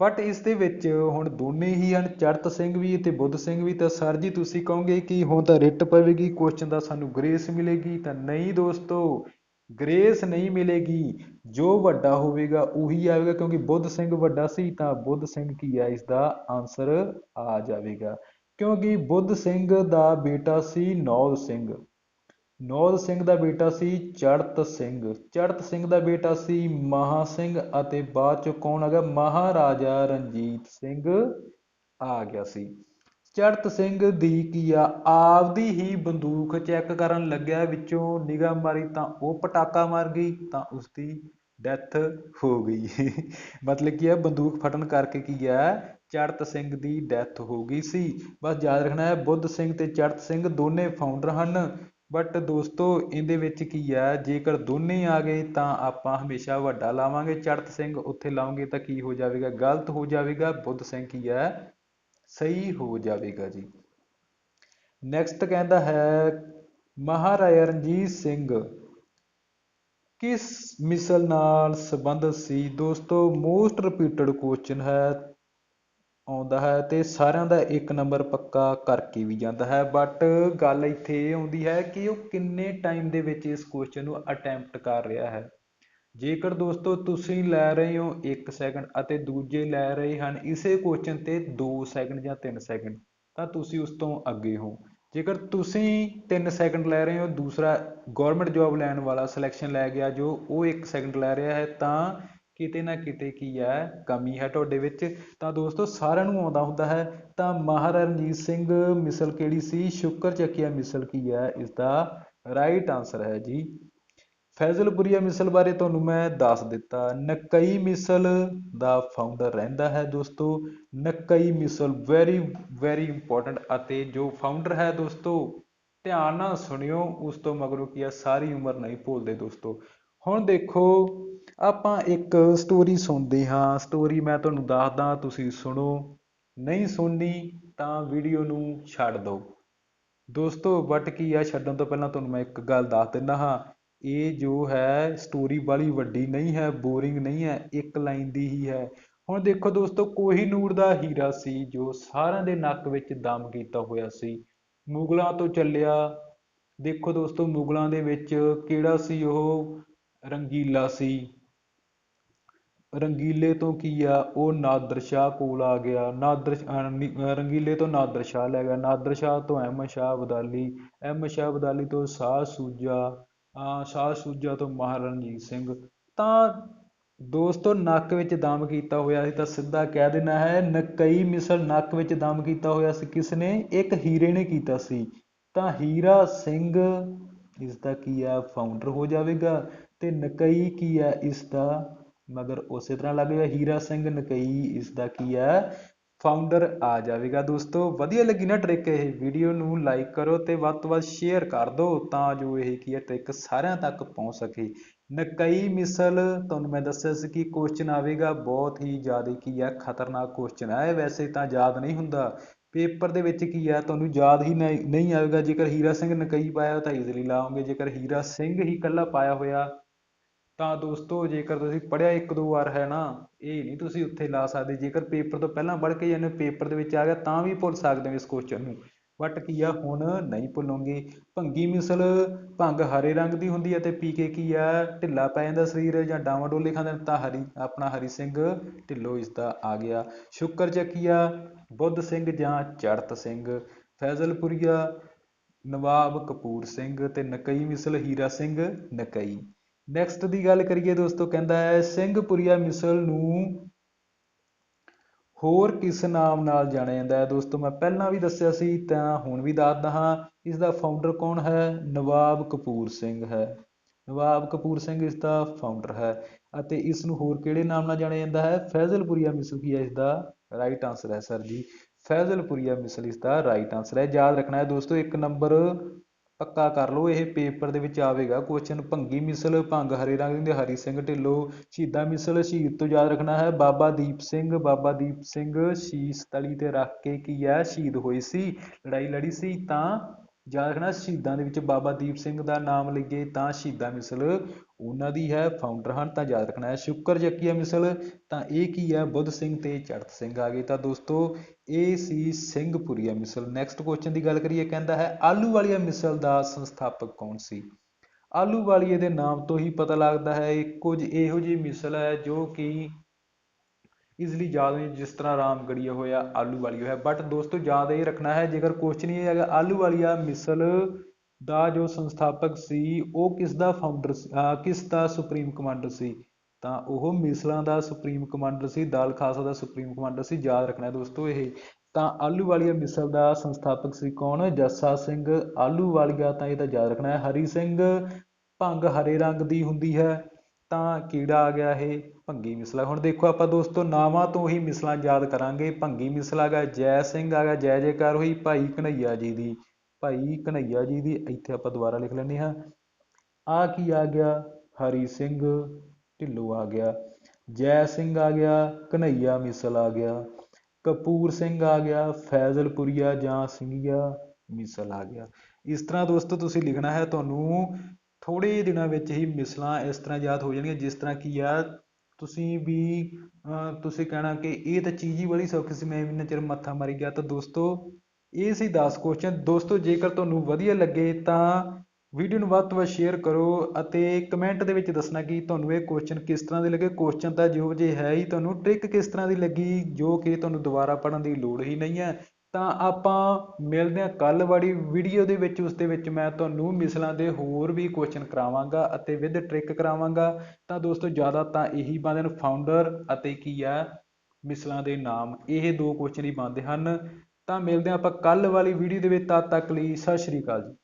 ਬਟ ਇਸ ਦੇ ਵਿੱਚ ਹੁਣ ਦੋਨੇ ਹੀ ਹਨ ਚੜਤ ਸਿੰਘ ਵੀ ਅਤੇ ਬੁੱਧ ਸਿੰਘ ਵੀ। ਤਾਂ ਸਰ ਜੀ, ਤੁਸੀਂ ਕਹੋਗੇ ਕਿ ਹੁਣ ਤਾਂ ਰਿਟ ਪਵੇਗੀ ਕੁਐਸਚਨ ਦਾ ਸਾਨੂੰ ਗ੍ਰੇਸ ਮਿਲੇਗੀ। ਤਾਂ ਨਹੀਂ ਦੋਸਤੋ ਗ੍ਰੇਸ ਨਹੀਂ ਮਿਲੇਗੀ। ਜੋ ਵੱਡਾ ਹੋਵੇਗਾ, ਉਹੀ ਆਵੇਗਾ, ਕਿਉਂਕਿ ਬੁੱਧ ਸਿੰਘ ਵੱਡਾ ਸੀ, ਤਾਂ ਬੁੱਧ ਸਿੰਘ ਕੀ ਹੈ ਇਸ ਦਾ ਆਨਸਰ ਆ ਜਾਵੇਗਾ। ਕਿਉਂਕਿ ਬੁੱਧ ਸਿੰਘ ਦਾ ਬੇਟਾ ਸੀ ਨੌਲ ਸਿੰਘ। ਨੌਦ ਸਿੰਘ ਦਾ ਬੇਟਾ ਸੀ ਚੜਤ ਸਿੰਘ। ਚੜਤ ਸਿੰਘ ਦਾ ਬੇਟਾ ਸੀ ਮਹਾ ਸਿੰਘ ਅਤੇ ਬਾਅਦ ਚ ਕੌਣ ਆ ਗਿਆ? ਮਹਾਰਾਜਾ ਰਣਜੀਤ ਸਿੰਘ ਆ ਗਿਆ ਸੀ। ਚੜਤ ਸਿੰਘ ਦੀ ਕੀ ਆ? ਆਪਦੀ ਹੀ ਬੰਦੂਕ ਚੈੱਕ ਕਰਨ ਲੱਗਿਆ। ਵਿੱਚੋਂ ਨਿਗਾਹ ਮਾਰੀ ਤਾਂ ਉਹ ਪਟਾਕਾ ਮਾਰ ਗਈ, ਤਾਂ ਉਸਦੀ ਡੈਥ ਹੋ ਗਈ। ਮਤਲਬ ਕੀ ਹੈ ਬੰਦੂਕ ਫਟਣ ਕਰਕੇ ਕੀ ਹੈ ਚੜਤ ਸਿੰਘ ਦੀ ਡੈਥ ਹੋ ਗਈ ਸੀ। ਬਸ ਯਾਦ ਰੱਖਣਾ ਹੈ, ਬੁੱਧ ਸਿੰਘ ਤੇ ਚੜਤ ਸਿੰਘ ਦੋਨੇ ਫਾਊਂਡਰ ਹਨ। ਬਟ ਦੋਸਤੋ, ਇਹਦੇ ਵਿੱਚ ਕੀ ਹੈ ਜੇਕਰ ਦੋਨੇ ਆ ਗਏ, ਤਾਂ ਆਪਾਂ ਹਮੇਸ਼ਾ ਵੱਡਾ ਲਾਵਾਂਗੇ। ਚੜਤ ਸਿੰਘ ਉੱਥੇ ਲਾਉਂਗੇ ਤਾਂ ਕੀ ਹੋ ਜਾਵੇਗਾ? ਗਲਤ ਹੋ ਜਾਵੇਗਾ। ਬੁੱਧ ਸਿੰਘ ਕੀ ਹੈ ਸਹੀ ਹੋ ਜਾਵੇਗਾ ਜੀ। ਨੈਕਸਟ ਕਹਿੰਦਾ ਹੈ, ਮਹਾਰਾਜਾ ਰਣਜੀਤ ਸਿੰਘ, ਕਿਸ ਮਿਸਲ ਨਾਲ ਸੰਬੰਧਿਤ ਸੀ? ਦੋਸਤੋ ਮੋਸਟ ਰਿਪੀਟਡ ਕੁਐਸਚਨ ਹੈ ਆਉਂਦਾ ਹੈ ਤੇ ਸਾਰਿਆਂ ਦਾ ਇੱਕ ਨੰਬਰ ਪੱਕਾ ਕਰਕੇ ਵੀ ਜਾਂਦਾ ਹੈ। ਬਟ ਗੱਲ ਇੱਥੇ ਇਹ ਆਉਂਦੀ ਹੈ ਕਿ ਉਹ ਕਿੰਨੇ ਟਾਈਮ ਦੇ ਵਿੱਚ ਇਸ ਕੁਐਸਚਨ ਨੂੰ ਅਟੈਂਪਟ ਕਰ ਰਿਹਾ ਹੈ। ਜੇਕਰ ਦੋਸਤੋ ਤੁਸੀਂ ਲੈ ਰਹੇ ਹੋ 1 ਸੈਕਿੰਡ ਅਤੇ ਦੂਜੇ ਲੈ ਰਹੇ ਹਨ, ਇਸੇ ਕੁਐਸਚਨ ਤੇ 2 ਸੈਕਿੰਡ ਜਾਂ 3 ਸੈਕਿੰਡ ਤਾਂ ਤੁਸੀਂ ਉਸ ਤੋਂ ਅੱਗੇ ਹੋ। ਜੇਕਰ ਤੁਸੀਂ 3 ਸੈਕਿੰਡ ਲੈ ਰਹੇ ਹੋ, ਦੂਸਰਾ ਗਵਰਨਮੈਂਟ ਜੌਬ ਲੈਣ ਵਾਲਾ ਸਿਲੈਕਸ਼ਨ ਲੈ ਗਿਆ ਜੋ ਉਹ 1 ਸੈਕਿੰਡ ਲੈ ਰਿਹਾ ਹੈ, ਤਾਂ ਕਿਤੇ ਨਾ ਕਿਤੇ ਕੀ ਹੈ ਕਮੀ ਹੈ ਤੁਹਾਡੇ ਵਿੱਚ। ਤਾਂ ਦੋਸਤੋ, ਸਾਰਿਆਂ ਨੂੰ ਆਉਂਦਾ ਹੁੰਦਾ ਹੈ, ਤਾਂ ਮਹਾਰਾਜਾ ਰਣਜੀਤ ਸਿੰਘ ਮਿਸਲ ਕਿਹੜੀ ਸੀ? ਸ਼ੁਕਰ ਚੱਕੀਆ ਮਿਸਲ ਕੀ ਹੈ ਇਸ ਦਾ ਰਾਈਟ ਆਨਸਰ ਹੈ ਜੀ। ਫੈਜ਼ਲਪੁਰੀਆ ਮਿਸਲ ਬਾਰੇ ਤੁਹਾਨੂੰ ਮੈਂ ਦੱਸ ਦਿੱਤਾ। ਨਕਈ ਮਿਸਲ ਦਾ ਫਾਊਂਡਰ ਰਹਿੰਦਾ ਹੈ ਦੋਸਤੋ। Nakai Misl very very important ਅਤੇ ਜੋ ਫਾਊਂਡਰ ਹੈ ਦੋਸਤੋ, ਧਿਆਨ ਨਾਲ ਸੁਣਿਓ, ਉਸ ਤੋਂ ਮਗਰੋਂ ਕੀ ਹੈ ਸਾਰੀ ਉਮਰ ਨਹੀਂ ਭੁੱਲਦੇ ਦੋਸਤੋ। ਹੁਣ ਦੇਖੋ, ਆਪਾਂ ਇੱਕ ਸਟੋਰੀ ਸੁਣਦੇ ਹਾਂ। ਸਟੋਰੀ ਮੈਂ ਤੁਹਾਨੂੰ ਦੱਸਦਾ, ਤੁਸੀਂ ਸੁਣੋ। ਨਹੀਂ ਸੁਣਨੀ ਤਾਂ ਵੀਡੀਓ ਨੂੰ ਛੱਡ ਦਿਓ। ਦੋਸਤੋ ਬਟ ਕੀ ਆ, ਛੱਡਣ ਤੋਂ ਪਹਿਲਾਂ ਤੁਹਾਨੂੰ ਮੈਂ ਇੱਕ ਗੱਲ ਦੱਸ ਦਿੰਦਾ ਹਾਂ। ਇਹ ਜੋ ਹੈ ਸਟੋਰੀ ਵਾਲੀ ਵੱਡੀ ਨਹੀਂ ਹੈ ਬੋਰਿੰਗ ਨਹੀਂ ਹੈ, ਇੱਕ ਲਾਈਨ ਦੀ ਹੀ ਹੈ। ਹੁਣ ਦੇਖੋ ਦੋਸਤੋ ਕੋਹੀਨੂਰ ਦਾ ਹੀਰਾ ਸੀ, ਜੋ ਸਾਰਿਆਂ ਦੇ ਨੱਕ ਵਿੱਚ ਦਮ ਕੀਤਾ ਹੋਇਆ ਸੀ। ਮੁਗਲਾਂ ਤੋਂ ਚੱਲਿਆ। ਦੇਖੋ ਦੋਸਤੋ, ਮੁਗਲਾਂ ਦੇ ਵਿੱਚ ਕਿਹੜਾ ਸੀ ਉਹ? ਰੰਗੀਲਾ ਸੀ। ਰੰਗੀਲੇ ਤੋਂ ਕੀ ਆ? ਉਹ ਨਾਦਰ ਸ਼ਾਹ ਕੋਲ ਆ ਗਿਆ। ਨਾਦਰ ਰੰਗੀਲੇ ਤੋਂ ਨਾਦਰ ਸ਼ਾਹ ਲੈ ਗਿਆ। ਨਾਦਰ ਸ਼ਾਹ ਤੋਂ ਅਹਿਮਦ ਸ਼ਾਹ ਅਬਦਾਲੀ ਅਹਿਮਦ ਸ਼ਾਹ ਅਬਦਾਲੀ ਤੋਂ ਸ਼ਾਹ ਸੂਜਾ ਸ਼ਾਹ ਸੂਜਾ ਤੋਂ ਮਹਾਰਾਜਾ ਰਣਜੀਤ ਸਿੰਘ। ਤਾਂ ਦੋਸਤੋ, ਨੱਕ ਵਿੱਚ ਦਮ ਕੀਤਾ ਹੋਇਆ ਸੀ ਤਾਂ ਸਿੱਧਾ ਕਹਿ ਦੇਣਾ ਹੈ, ਨਕਈ ਮਿਸਲ ਨੱਕ ਵਿੱਚ ਦਮ ਕੀਤਾ ਹੋਇਆ ਸੀ ਕਿਸ ਨੇ ਇੱਕ ਹੀਰੇ ਨੇ ਕੀਤਾ ਸੀ। ਤਾਂ ਹੀਰਾ ਸਿੰਘ, ਇਸ ਦਾ ਕੀ ਆ? ਫਾਊਂਡਰ ਹੋ ਜਾਵੇਗਾ। ਤੇ ਨਕਈ ਕੀ ਹੈ ਇਸ ਦਾ ਮਗਰ ਉਸੇ ਤਰ੍ਹਾਂ ਲੱਗ ਲੱਗੇਗਾ ਹੀਰਾ ਸਿੰਘ ਨਕਈ ਇਸ ਦਾ ਕੀ ਹੈ? ਫਾਊਂਡਰ ਆ ਜਾਵੇਗਾ ਦੋਸਤੋ। ਵਧੀਆ ਲੱਗੀ ਨਾ ਟ੍ਰਿਕ ਇਹ ਵੀਡੀਓ ਨੂੰ ਲਾਈਕ ਕਰੋ ਤੇ ਵੱਧ ਤੋਂ ਵੱਧ ਸ਼ੇਅਰ ਕਰ ਦਿਓ ਤਾਂ ਜੋ ਇਹ ਕੀ ਹੈ ਟ੍ਰਿਕ ਸਾਰਿਆਂ ਤੱਕ ਪਹੁੰਚ ਸਕੇ। ਨਕਈ ਮਿਸਲ ਤੁਹਾਨੂੰ ਮੈਂ ਦੱਸਿਆ ਸੀ ਕਿ ਕੁਐਸਚਨ ਆਵੇਗਾ, ਬਹੁਤ ਹੀ ਜ਼ਿਆਦਾ ਕੀ ਹੈ ਖਤਰਨਾਕ ਕੁਐਸਚਨ ਹੈ। ਵੈਸੇ ਤਾਂ ਯਾਦ ਨਹੀਂ ਹੁੰਦਾ। ਪੇਪਰ ਦੇ ਵਿੱਚ ਕੀ ਹੈ, ਤੁਹਾਨੂੰ ਯਾਦ ਹੀ ਨਹੀਂ ਆਵੇਗਾ। ਜੇਕਰ ਹੀਰਾ ਸਿੰਘ ਨਕਈ ਪਾਇਆ ਤਾਂ ਈਜ਼ੀਲੀ ਲਾਓਗੇ। ਜੇਕਰ ਹੀਰਾ ਸਿੰਘ ਹੀ ਇਕੱਲਾ ਪਾਇਆ ਹੋਇਆ ਤਾਂ ਦੋਸਤੋ, ਜੇਕਰ ਤੁਸੀਂ ਪੜ੍ਹਿਆ ਇੱਕ ਦੋ ਵਾਰ ਹੈ ਨਾ, ਇਹ ਨਹੀਂ ਤੁਸੀਂ ਉੱਥੇ ਲਾ ਸਕਦੇ। ਜੇਕਰ ਪੇਪਰ ਤੋਂ ਪਹਿਲਾਂ ਪੜ੍ਹ ਕੇ ਜਾਂਦੇ ਪੇਪਰ ਦੇ ਵਿੱਚ ਆ ਗਿਆ, ਤਾਂ ਵੀ ਭੁੱਲ ਸਕਦੇ ਹੋ ਇਸ ਕੁਐਸਚਨ ਨੂੰ। ਬਟ ਕੀ ਆ, ਹੁਣ ਨਹੀਂ ਭੁੱਲੋਂਗੇ। ਭੰਗੀ ਮਿਸਲ ਭੰਗ ਹਰੇ ਰੰਗ ਦੀ ਹੁੰਦੀ ਹੈ ਤੇ ਪੀ ਕੇ ਕੀ ਆ, ਢਿੱਲਾ ਪੈ ਜਾਂਦਾ ਸਰੀਰ ਜਾਂ ਡਾਵਾਂ ਡੋਲੇ ਖਾਂਦੇ ਤਾਂ ਹਰੀ, ਆਪਣਾ ਹਰੀ ਸਿੰਘ ਢਿੱਲੋ ਇਸ ਦਾ ਆ ਗਿਆ। ਸ਼ੁਕਰ ਚੱਕੀਆ ਬੁੱਧ ਸਿੰਘ ਜਾਂ ਚੜਤ ਸਿੰਘ? ਫੈਜ਼ਲਪੁਰੀਆ, ਨਵਾਬ ਕਪੂਰ ਸਿੰਘ ਤੇ ਨਕਈ ਮਿਸਲ ਹੀਰਾ ਸਿੰਘ, ਨਕਈ। ਨੈਕਸਟ ਦੀ ਗੱਲ ਕਰੀਏ ਦੋਸਤੋ, ਕਹਿੰਦਾ ਹੈ ਸਿੰਘਪੁਰੀਆ ਮਿਸਲ ਨੂੰ ਹੋਰ ਕਿਸ ਨਾਮ ਨਾਲ ਜਾਣਿਆ ਜਾਂਦਾ ਹੈ? ਦੋਸਤੋ, ਮੈਂ ਪਹਿਲਾਂ ਵੀ ਦੱਸਿਆ ਸੀ, ਤਾਂ ਹੁਣ ਵੀ ਦੱਸਦਾ ਹਾਂ ਇਸ ਦਾ ਫਾਊਂਡਰ ਕੌਣ ਹੈ? ਨਵਾਬ ਕਪੂਰ ਸਿੰਘ ਹੈ। ਨਵਾਬ ਕਪੂਰ ਸਿੰਘ ਇਸ ਦਾ ਫਾਊਂਡਰ ਹੈ ਅਤੇ ਇਸ ਨੂੰ ਹੋਰ ਕਿਹੜੇ ਨਾਮ ਨਾਲ ਜਾਣਿਆ ਜਾਂਦਾ ਹੈ? ਫੈਜ਼ਲਪੁਰੀਆ ਮਿਸਲ ਕੀ ਹੈ ਇਸ ਦਾ ਰਾਈਟ ਆਨਸਰ ਹੈ ਸਰ ਜੀ। ਫੈਜ਼ਲਪੁਰੀਆ ਮਿਸਲ ਇਸ ਦਾ ਰਾਈਟ ਆਨਸਰ ਹੈ। ਯਾਦ ਰੱਖਣਾ ਹੈ ਦੋਸਤੋ, ਇੱਕ ਨੰਬਰ ਪੱਕਾ ਕਰ ਲਓ, ਇਹ ਪੇਪਰ ਦੇ ਵਿੱਚ ਆਵੇਗਾ। ਕੁਐਸਚਨ ਭੰਗੀ ਮਿਸਲ, ਭੰਗ ਹਰੇ ਰੰਗ ਦੇ ਹਰੀ ਸਿੰਘ ਢਿੱਲੋਂ, ਸ਼ਹੀਦਾਂ ਮਿਸਲ, ਸ਼ਹੀਦ ਤੋਂ ਯਾਦ ਰੱਖਣਾ ਹੈ। ਬਾਬਾ ਦੀਪ ਸਿੰਘ, ਬਾਬਾ ਦੀਪ ਸਿੰਘ ਸ਼ੀਸ ਤਲੀ ਤੇ ਰੱਖ ਕੇ ਕੀ ਹੈ? ਸ਼ਹੀਦ ਹੋਏ ਸੀ। ਲੜਾਈ ਲੜੀ ਸੀ, ਤਾਂ ਯਾਦ ਰੱਖਣਾ, ਸ਼ਹੀਦਾਂ ਦੇ ਵਿੱਚ ਬਾਬਾ ਦੀਪ ਸਿੰਘ ਦਾ ਨਾਮ ਲਈਏ ਤਾਂ ਸ਼ਹੀਦਾਂ ਮਿਸਲ ਉਹਨਾਂ ਦੀ ਹੈ ਫਾਊਂਡਰ ਹਨ, ਤਾਂ ਯਾਦ ਰੱਖਣਾ ਹੈ, ਸ਼ੁਕਰ ਜੱਕੀਆ ਮਿਸਲ, ਤਾਂ ਇਹ ਕੀ ਹੈ, ਬੁੱਧ ਸਿੰਘ ਤੇ ਚੜਤ ਸਿੰਘ ਆ ਗਏ। ਤਾਂ ਦੋਸਤੋ ਇਹ ਸੀ ਸਿੰਘਪੁਰੀਆ ਮਿਸਲ। ਨੈਕਸਟ ਕੁਐਸਚਨ ਦੀ ਗੱਲ ਕਰੀਏ, ਕਹਿੰਦਾ ਹੈ ਆਲੂ ਵਾਲੀਆ ਮਿਸਲ ਦਾ ਸੰਸਥਾਪਕ ਕੌਣ ਸੀ? ਆਲੂ ਵਾਲੀਏ ਦੇ ਨਾਮ ਤੋਂ ਹੀ ਪਤਾ ਲੱਗਦਾ ਹੈ, ਇਹ ਕੁਝ ਇਹੋ ਜਿਹੀ ਮਿਸਲ ਹੈ ਜੋ ਕਿ ਇਜ਼ਲੀ ਯਾਦ ਨਹੀਂ, ਜਿਸ ਤਰ੍ਹਾਂ ਰਾਮਗੜੀਆ ਹੋਇਆ ਆਲੂ ਵਾਲੀਆ ਹੋਇਆ। ਬਟ ਦੋਸਤੋ, ਯਾਦ ਇਹ ਰੱਖਣਾ ਹੈ, ਜੇਕਰ ਕੁਐਸਚਨ ਇਹ ਹੈਗਾ ਆਲੂ ਵਾਲੀਆ ਮਿਸਲ ਦਾ ਜੋ ਸੰਸਥਾਪਕ ਸੀ, ਉਹ ਕਿਸ ਦਾ ਫਾਊਂਡਰ ਕਿਸ ਦਾ ਸੁਪਰੀਮ ਕਮਾਂਡਰ ਸੀ? ਤਾਂ ਉਹ ਮਿਸਲਾਂ ਦਾ ਸੁਪਰੀਮ ਕਮਾਂਡਰ ਸੀ, ਦਾਲ ਖਾਲਸਾ ਦਾ ਸੁਪਰੀਮ ਕਮਾਂਡਰ ਸੀ, ਯਾਦ ਰੱਖਣਾ ਦੋਸਤੋ ਇਹ। ਤਾਂ ਆਹਲੂਵਾਲੀਆ ਮਿਸਲ ਦਾ ਸੰਸਥਾਪਕ ਸੀ ਕੌਣ? ਜੱਸਾ ਸਿੰਘ ਆਹਲੂਵਾਲੀਆ, ਤਾਂ ਇਹ ਤਾਂ ਯਾਦ ਰੱਖਣਾ ਹੈ, ਹਰੀ ਸਿੰਘ ਭੰਗ ਹਰੇ ਰੰਗ ਦੀ ਹੁੰਦੀ ਹੈ, ਤਾਂ ਕੀੜਾ ਆ ਗਿਆ ਇਹ? ਭੰਗੀ ਮਿਸਲਾ ਹੁਣ ਦੇਖੋ ਆਪਾਂ ਦੋਸਤੋ, ਨਾਵਾਂ ਤੋਂ ਹੀ ਮਿਸਲਾਂ ਯਾਦ ਕਰਾਂਗੇ। ਭੰਗੀ ਮਿਸਲ ਆ ਗਿਆ, ਜੈ ਸਿੰਘ ਆ ਗਿਆ, ਜੈ ਜੈਕਾਰ ਹੋਈ, ਭਾਈ ਕਨਈਆ ਜੀ ਦੀ। ਭਾਈ ਕਨਈਆ ਜੀ ਦੀ ਇੱਥੇ ਆਪਾਂ ਦੁਬਾਰਾ ਲਿਖ ਲੈਂਦੇ ਹਾਂ। ਆ ਕੀ ਆ ਗਿਆ? ਹਰੀ ਸਿੰਘ ਢਿੱਲੋਂ ਆ ਗਿਆ। ਜੈ ਸਿੰਘ ਆ ਗਿਆ ਕਨਈਆ ਮਿਸਲ ਆ ਗਿਆ। ਕਪੂਰ ਸਿੰਘ ਆ ਗਿਆ, ਫੈਜ਼ਲਪੁਰੀਆ ਜਾਂ ਸਿੰਘੀਆ ਮਿਸਲ ਆ ਗਿਆ। ਇਸ ਤਰ੍ਹਾਂ ਦੋਸਤੋ ਤੁਸੀਂ ਲਿਖਣਾ ਹੈ, ਤੁਹਾਨੂੰ ਥੋੜੇ ਦਿਨਾਂ ਵਿੱਚ ਹੀ ਮਿਸਲਾਂ ਇਸ ਤਰ੍ਹਾਂ ਯਾਦ ਹੋ ਜਾਣਗੀਆਂ, ਜਿਸ ਤਰ੍ਹਾਂ ਕੀ ਆ ਤੁਸੀਂ ਵੀ ਤੁਸੀਂ ਕਹਿਣਾ ਕਿ ਇਹ ਤਾਂ ਚੀਜ਼ ਹੀ ਬੜੀ ਸੌਖੀ ਸੀ, ਮੈਂ ਵੀ ਇੰਨਾ ਚਿਰ ਮੱਥਾ ਮਾਰੀ ਗਿਆ। ਤਾਂ ਦੋਸਤੋ ਇਹ ਸੀ 10 ਕੁਐਸਚਨ ਦੋਸਤੋ, ਜੇਕਰ ਤੁਹਾਨੂੰ ਵਧੀਆ ਲੱਗੇ ਤਾਂ ਵੀਡੀਓ ਨੂੰ ਵੱਧ ਤੋਂ ਵੱਧ ਸ਼ੇਅਰ ਕਰੋ ਅਤੇ ਕਮੈਂਟ ਦੇ ਵਿੱਚ ਦੱਸਣਾ ਕਿ ਤੁਹਾਨੂੰ ਇਹ ਕੁਐਸਚਨ ਕਿਸ ਤਰ੍ਹਾਂ ਦੇ ਲੱਗੇ। ਕੁਐਸਚਨ ਤਾਂ ਜਿਹੋ ਜਿਹੇ ਹੈ ਹੀ ਤੁਹਾਨੂੰ ਟ੍ਰਿਕ ਕਿਸ ਤਰ੍ਹਾਂ ਦੀ ਲੱਗੀ, ਜੋ ਕਿ ਤੁਹਾਨੂੰ ਦੁਬਾਰਾ ਪੜ੍ਹਨ ਦੀ ਲੋੜ ਹੀ ਨਹੀਂ ਹੈ। ਤਾਂ ਆਪਾਂ ਮਿਲਦੇ ਹਾਂ ਕੱਲ ਵਾਲੀ ਵੀਡੀਓ ਦੇ ਵਿੱਚ, ਉਸ ਦੇ ਵਿੱਚ ਮੈਂ ਤੁਹਾਨੂੰ ਮਿਸਲਾਂ ਦੇ ਹੋਰ ਵੀ ਕੁਐਸਚਨ ਕਰਾਵਾਂਗਾ ਅਤੇ ਵਿਦ ਟ੍ਰਿਕ ਕਰਾਵਾਂਗਾ। ਤਾਂ ਦੋਸਤੋ, ਜ਼ਿਆਦਾ ਤਾਂ ਇਹੀ ਬਣਦੇ ਨੇ ਫਾਊਂਡਰ ਅਤੇ ਕੀ ਆ, ਮਿਸਲਾਂ ਦੇ ਨਾਮ, ਇਹ ਦੋ ਕੁਐਸਚਨ ਹੀ ਬਣਦੇ ਹਨ। ਤਾਂ ਮਿਲਦੇ ਹਾਂ ਆਪਾਂ ਕੱਲ੍ਹ ਵਾਲੀ ਵੀਡੀਓ ਦੇ ਵਿੱਚ, ਤਦ ਤੱਕ ਲਈ ਸਤਿ ਸ਼੍ਰੀ ਅਕਾਲ ਜੀ।